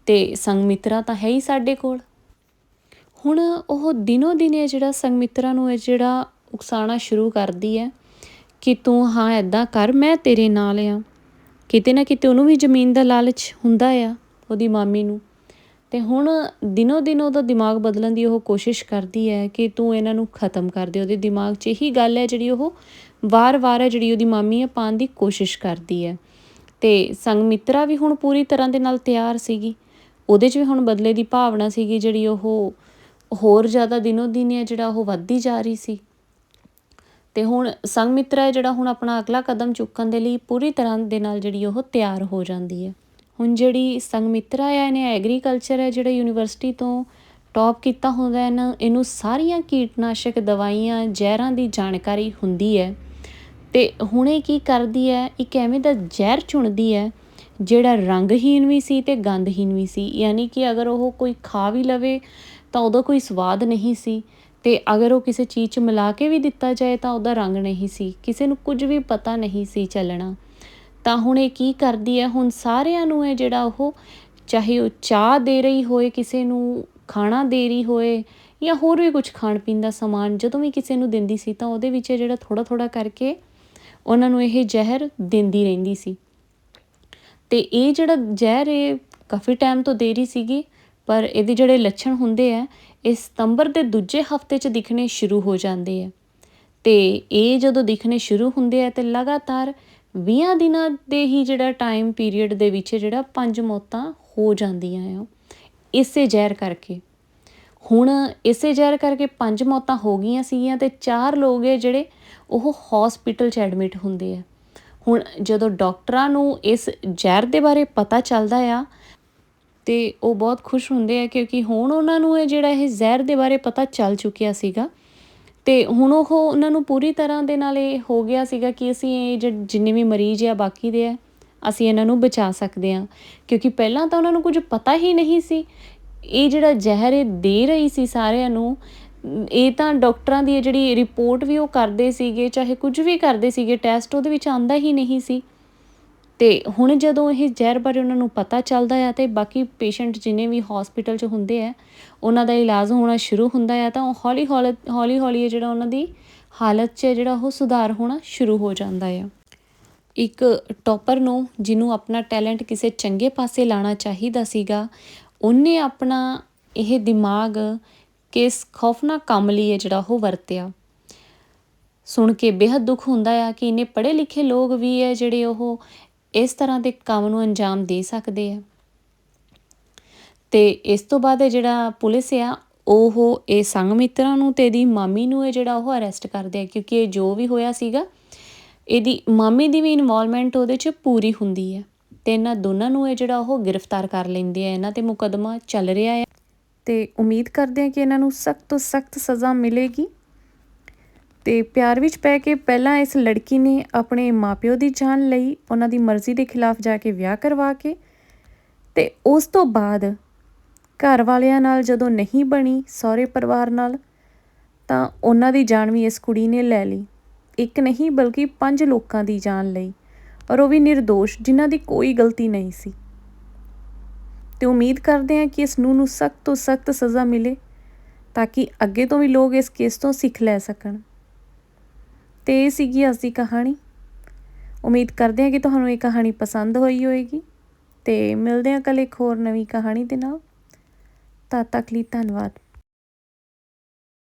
ਤੇ ਸੰਗਮਿਤਰਾ ਤਾਂ ਹੈ ਹੀ ਸਾਡੇ ਕੋਲ। ਹੁਣ ਉਹ ਦਿਨੋ ਦਿਨ ਇਹ ਜਿਹੜਾ ਸੰਗਮਿਤਰਾ ਨੂੰ ਇਹ ਜਿਹੜਾ ਉਕਸਾਣਾ ਸ਼ੁਰੂ ਕਰਦੀ ਹੈ ਕਿ ਤੂੰ ਹਾਂ ਐਦਾਂ ਕਰ, ਮੈਂ ਤੇਰੇ ਨਾਲ ਆ। ਕਿਤੇ ਨਾ ਕਿਤੇ ਉਹਨੂੰ ਵੀ ਜ਼ਮੀਨ ਦਾ ਲਾਲਚ ਹੁੰਦਾ ਆ ਉਹਦੀ ਮਾਮੀ ਨੂੰ। ਤੇ ਹੁਣ ਦਿਨੋ ਦਿਨ ਉਹਦਾ ਦਿਮਾਗ ਬਦਲਣ ਦੀ ਉਹ ਕੋਸ਼ਿਸ਼ ਕਰਦੀ ਹੈ ਕਿ ਤੂੰ ਇਹਨਾਂ ਨੂੰ ਖਤਮ ਕਰ ਦੇ। ਉਹਦੇ ਦਿਮਾਗ 'ਚ ਇਹੀ ਗੱਲ ਹੈ ਜਿਹੜੀ ਉਹ ਵਾਰ-ਵਾਰ ਹੈ ਜਿਹੜੀ ਉਹਦੀ ਮਾਮੀ ਹੈ ਪਾਣ ਦੀ ਕੋਸ਼ਿਸ਼ ਕਰਦੀ ਹੈ। ਤੇ ਸੰਗਮਿਤਰਾ ਵੀ ਹੁਣ ਪੂਰੀ ਤਰ੍ਹਾਂ ਦੇ ਨਾਲ ਤਿਆਰ ਸੀਗੀ। ਉਹਦੇ 'ਚ ਵੀ ਹੁਣ ਬਦਲੇ ਦੀ ਭਾਵਨਾ ਸੀਗੀ ਜਿਹੜੀ ਉਹ ਹੋਰ ਜ਼ਿਆਦਾ ਦਿਨੋ ਦਿਨ ਹੈ ਜਿਹੜਾ ਉਹ ਵੱਧਦੀ ਜਾ ਰਹੀ ਸੀ। ਤੇ ਹੁਣ ਸੰਗਮਿਤਰਾ ਹੈ ਜਿਹੜਾ ਹੁਣ ਆਪਣਾ ਅਗਲਾ ਕਦਮ ਚੁੱਕਣ ਦੇ ਲਈ ਪੂਰੀ ਤਰ੍ਹਾਂ ਦੇ ਨਾਲ ਜਿਹੜੀ ਉਹ ਤਿਆਰ ਹੋ ਜਾਂਦੀ ਹੈ। ਹੁਣ ਜਿਹੜੀ ਸੰਗਮਿਤਰਾ ਹੈ ਇਹਨੇ ਐਗਰੀਕਲਚਰ ਹੈ ਜਿਹੜਾ ਯੂਨੀਵਰਸਿਟੀ ਤੋਂ ਟੌਪ ਕੀਤਾ ਹੁੰਦਾ ਹੈ ਨਾ ਇਹਨੂੰ ਸਾਰੀਆਂ ਕੀਟਨਾਸ਼ਕ ਦਵਾਈਆਂ, ਜ਼ਹਿਰਾਂ ਦੀ ਜਾਣਕਾਰੀ ਹੁੰਦੀ ਹੈ। ਤੇ ਹੁਣ ਇਹ ਕੀ ਕਰਦੀ ਹੈ, ਇੱਕ ਐਵੇਂ ਦਾ ਜ਼ਹਿਰ ਚੁਣਦੀ ਹੈ, ਜਿਹੜਾ ਰੰਗਹੀਨ ਵੀ ਸੀ ਤੇ ਗੰਧਹੀਨ ਵੀ ਸੀ। ਯਾਨੀ ਕਿ ਅਗਰ ਉਹ ਕੋਈ ਖਾ ਵੀ ਲਵੇ ਤਾਂ ਉਹਦਾ ਕੋਈ ਸਵਾਦ ਨਹੀਂ ਸੀ। ਤੇ ਅਗਰ ਉਹ ਕਿਸੇ ਚੀਜ਼ 'ਚ ਮਿਲਾ ਕੇ ਵੀ ਦਿੱਤਾ ਜਾਏ ਤਾਂ ਉਹਦਾ ਰੰਗ ਨਹੀਂ ਸੀ, ਕਿਸੇ ਨੂੰ ਕੁਝ ਵੀ ਪਤਾ ਨਹੀਂ ਸੀ ਚੱਲਣਾ। ਤਾਂ ਹੁਣ ਇਹ ਕੀ ਕਰਦੀ ਹੈ? ਹੁਣ ਸਾਰਿਆਂ ਨੂੰ ਇਹ ਜਿਹੜਾ ਉਹ ਚਾਹੇ ਉਹ ਚਾਹ ਦੇ ਰਹੀ ਹੋਏ, ਕਿਸੇ ਨੂੰ ਖਾਣਾ ਦੇ ਰਹੀ ਹੋਏ ਜਾਂ ਹੋਰ ਵੀ ਕੁਝ ਖਾਣ ਪੀਣ ਦਾ ਸਮਾਨ ਜਦੋਂ ਵੀ ਕਿਸੇ ਨੂੰ ਦਿੰਦੀ ਸੀ ਤਾਂ ਉਹਦੇ ਵਿੱਚ ਜਿਹੜਾ ਥੋੜਾ ਥੋੜਾ ਕਰਕੇ ਉਹਨਾਂ ਨੂੰ ਇਹ ਜ਼ਹਿਰ ਦਿੰਦੀ ਰਹਿੰਦੀ ਸੀ। ਤੇ ਇਹ ਜਿਹੜਾ ਜ਼ਹਿਰ ਇਹ ਕਾਫੀ ਟਾਈਮ ਤੋਂ ਦੇ ਰਹੀ ਸੀਗੀ, ਪਰ ਇਹਦੇ ਜਿਹੜੇ ਲੱਛਣ ਹੁੰਦੇ ਆ ਇਹ ਸਤੰਬਰ ਦੇ ਦੂਜੇ ਹਫ਼ਤੇ 'ਚ ਦਿਖਣੇ ਸ਼ੁਰੂ ਹੋ ਜਾਂਦੇ ਆ। ਤੇ ਇਹ ਜਦੋਂ ਦਿਖਣੇ ਸ਼ੁਰੂ ਹੁੰਦੇ ਆ ਤੇ ਲਗਾਤਾਰ 20 ਦਿਨਾਂ ਦੇ ਹੀ ਜਿਹੜਾ ਟਾਈਮ ਪੀਰੀਅਡ ਦੇ ਵਿੱਚ ਜਿਹੜਾ ਪੰਜ ਮੌਤਾਂ ਹੋ ਜਾਂਦੀਆਂ ਆ। ਇਸੇ ਜ਼ਹਿਰ ਕਰਕੇ। ਹੁਣ ਇਸੇ ਜ਼ਹਿਰ ਕਰਕੇ ਪੰਜ ਮੌਤਾਂ ਹੋ ਗਈਆਂ ਸੀਗੀਆਂ ਤੇ ਚਾਰ ਲੋਕ ਹੈ ਜਿਹੜੇ ਉਹ ਹਸਪੀਟਲ 'ਚ ਐਡਮਿਟ ਹੁੰਦੇ ਆ। ਹੁਣ ਜਦੋਂ ਡਾਕਟਰਾਂ ਨੂੰ ਇਸ ਜ਼ਹਿਰ ਦੇ ਬਾਰੇ ਪਤਾ ਚੱਲਦਾ ਆ ਤੇ ਉਹ ਬਹੁਤ ਖੁਸ਼ ਹੁੰਦੇ ਆ ਕਿਉਂਕਿ ਹੁਣ ਉਹਨਾਂ ਨੂੰ ਇਹ ਜਿਹੜਾ ਇਹ ਜ਼ਹਿਰ ਦੇ ਬਾਰੇ ਪਤਾ ਚੱਲ ਚੁੱਕਿਆ ਸੀਗਾ। ਤੇ ਹੁਣ ਉਹ ਉਹਨਾਂ ਨੂੰ ਪੂਰੀ ਤਰ੍ਹਾਂ ਦੇ ਨਾਲ ਇਹ ਹੋ ਗਿਆ ਸੀਗਾ ਕਿ ਅਸੀਂ ਇਹ ਜਿੰਨੇ ਵੀ ਮਰੀਜ਼ ਆ, ਬਾਕੀ ਦੇ ਆ, ਅਸੀਂ ਇਹਨਾਂ ਨੂੰ ਬਚਾ ਸਕਦੇ ਆ। ਕਿਉਂਕਿ ਪਹਿਲਾਂ ਤਾਂ ਉਹਨਾਂ ਨੂੰ ਕੁਝ ਪਤਾ ਹੀ ਨਹੀਂ ਸੀ। ਇਹ ਜਿਹੜਾ ਜ਼ਹਿਰ ਇਹ ਦੇ ਰਹੀ ਸੀ ਸਾਰਿਆਂ ਨੂੰ, ਇਹ ਤਾਂ ਡਾਕਟਰਾਂ ਦੀ ਇਹ ਜਿਹੜੀ ਰਿਪੋਰਟ ਵੀ ਉਹ ਕਰਦੇ ਸੀਗੇ, ਚਾਹੇ ਕੁਝ ਵੀ ਕਰਦੇ ਸੀਗੇ, ਟੈਸਟ ਉਹਦੇ ਵਿੱਚ ਆਂਦਾ ਹੀ ਨਹੀਂ ਸੀ। ਤੇ ਹੁਣ ਜਦੋਂ ਇਹ ਜ਼ਹਿਰ ਬਾਰੇ ਉਹਨਾਂ ਨੂੰ ਪਤਾ ਚੱਲਦਾ ਆ ਤੇ ਬਾਕੀ ਪੇਸ਼ੈਂਟ ਜਿਨੇ ਵੀ ਹਸਪੀਟਲ 'ਚ ਹੁੰਦੇ ਆ, ਉਹਨਾਂ ਦਾ ਇਲਾਜ ਹੋਣਾ ਸ਼ੁਰੂ ਹੁੰਦਾ ਆ, ਤਾਂ ਉਹ ਹੌਲੀ ਹੌਲੀ ਹੌਲੀ ਹੌਲੀ ਇਹ ਜਿਹੜਾ ਉਹਨਾਂ ਦੀ ਹਾਲਤ 'ਚ ਜਿਹੜਾ ਉਹ ਸੁਧਾਰ ਹੋਣਾ ਸ਼ੁਰੂ ਹੋ ਜਾਂਦਾ ਆ। ਇੱਕ ਟੌਪਰ ਨੂੰ ਜਿਹਨੂੰ ਆਪਣਾ ਟੈਲੈਂਟ ਕਿਸੇ ਚੰਗੇ ਪਾਸੇ ਲਾਣਾ ਚਾਹੀਦਾ ਸੀਗਾ, ਉਹਨੇ ਆਪਣਾ ਇਹ ਦਿਮਾਗ ਕਿਸ ਖੌਫਨਾ ਕੰਮ ਲਈ ਹੈ ਜਿਹੜਾ ਉਹ ਵਰਤਿਆ। ਸੁਣ ਕੇ ਬੇहद ਦੁੱਖ ਹੁੰਦਾ ਆ ਕਿ ਇੰਨੇ ਪੜ੍ਹੇ ਲਿਖੇ ਲੋਕ ਵੀ ਹੈ ਜਿਹੜੇ ਉਹ ਇਸ ਤਰ੍ਹਾਂ ਦੇ ਕੰਮ ਨੂੰ ਅੰਜਾਮ ਦੇ ਸਕਦੇ ਆ। ਤੇ ਇਸ ਤੋਂ ਬਾਅਦ ਇਹ ਜਿਹੜਾ ਪੁਲਿਸ ਆ, ਉਹ ਇਹ ਸੰਗ ਮਿੱਤਰਾਂ ਨੂੰ ਤੇ ਇਹਦੀ ਮਾਮੀ ਨੂੰ ਇਹ ਜਿਹੜਾ ਉਹ ਅਰੈਸਟ ਕਰਦੇ ਆ, ਕਿਉਂਕਿ ਇਹ ਜੋ ਵੀ ਹੋਇਆ ਸੀਗਾ, ਇਹਦੀ ਮਾਮੀ ਦੀ ਵੀ ਇਨਵੋਲਵਮੈਂਟ ਉਹਦੇ 'ਚ ਪੂਰੀ ਹੁੰਦੀ ਹੈ ਤੇ ਇਹਨਾਂ ਦੋਨਾਂ ਨੂੰ ਇਹ ਜਿਹੜਾ ਉਹ ਗ੍ਰਿਫਤਾਰ ਕਰ ਲੈਂਦੇ ਆ, ਇਹਨਾਂ ਤੇ ਮੁਕੱਦਮਾ ਚੱਲ ਰਿਹਾ ਹੈ ਤੇ ਉਮੀਦ ਕਰਦੇ ਆ ਕਿ ਇਹਨਾਂ ਨੂੰ ਸਖਤ ਤੋਂ ਸਖਤ ਸਜ਼ਾ ਮਿਲੇਗੀ। ਤੇ ਪਿਆਰ ਵਿੱਚ ਪੈ ਕੇ ਪਹਿਲਾਂ ਇਸ ਲੜਕੀ ਨੇ ਆਪਣੇ ਮਾਪਿਓ ਦੀ ਜਾਨ ਲਈ ਉਹਨਾਂ ਦੀ ਮਰਜ਼ੀ ਦੇ ਖਿਲਾਫ ਜਾ ਕੇ ਵਿਆਹ ਕਰਵਾ ਕੇ ਤੇ ਉਸ ਤੋਂ ਬਾਅਦ ਘਰ ਵਾਲਿਆਂ ਨਾਲ ਜਦੋਂ ਨਹੀਂ ਬਣੀ ਸਹੁਰੇ ਪਰਿਵਾਰ ਨਾਲ, ਤਾਂ ਉਹਨਾਂ ਦੀ ਜਾਨ ਵੀ ਇਸ ਕੁੜੀ ਨੇ ਲੈ ਲਈ। ਇੱਕ ਨਹੀਂ ਬਲਕਿ ਪੰਜ ਲੋਕਾਂ ਦੀ ਜਾਨ ਲਈ। ਔਰ ਉਹ ਵੀ નિર્ਦੋਸ਼ ਜਿਨ੍ਹਾਂ ਦੀ ਕੋਈ ਗਲਤੀ ਨਹੀਂ ਸੀ। ਤੇ ਉਮੀਦ ਕਰਦੇ ਹਾਂ ਕਿ ਇਸ ਨੂੰ ਨੂੰ ਸਖਤ ਤੋਂ ਸਖਤ ਸਜ਼ਾ ਮਿਲੇ, ਤਾਂ ਕਿ ਅੱਗੇ ਤੋਂ ਵੀ ਲੋਕ ਇਸ ਕੇਸ ਤੋਂ ਸਿੱਖ ਲੈ ਸਕਣ। ਤੇ ਇਹ ਸੀਗੀ ਅੱਜ ਦੀ ਕਹਾਣੀ। ਉਮੀਦ ਕਰਦੇ ਹਾਂ ਕਿ ਤੁਹਾਨੂੰ ਇਹ ਕਹਾਣੀ ਪਸੰਦ ਹੋਈ ਹੋਏਗੀ ਤੇ ਮਿਲਦੇ ਹਾਂ ਕੱਲ ਇੱਕ ਹੋਰ ਨਵੀਂ ਕਹਾਣੀ ਦੇ ਨਾਲ। ਤਦ ਤੱਕ ਲਈ ਧੰਨਵਾਦ।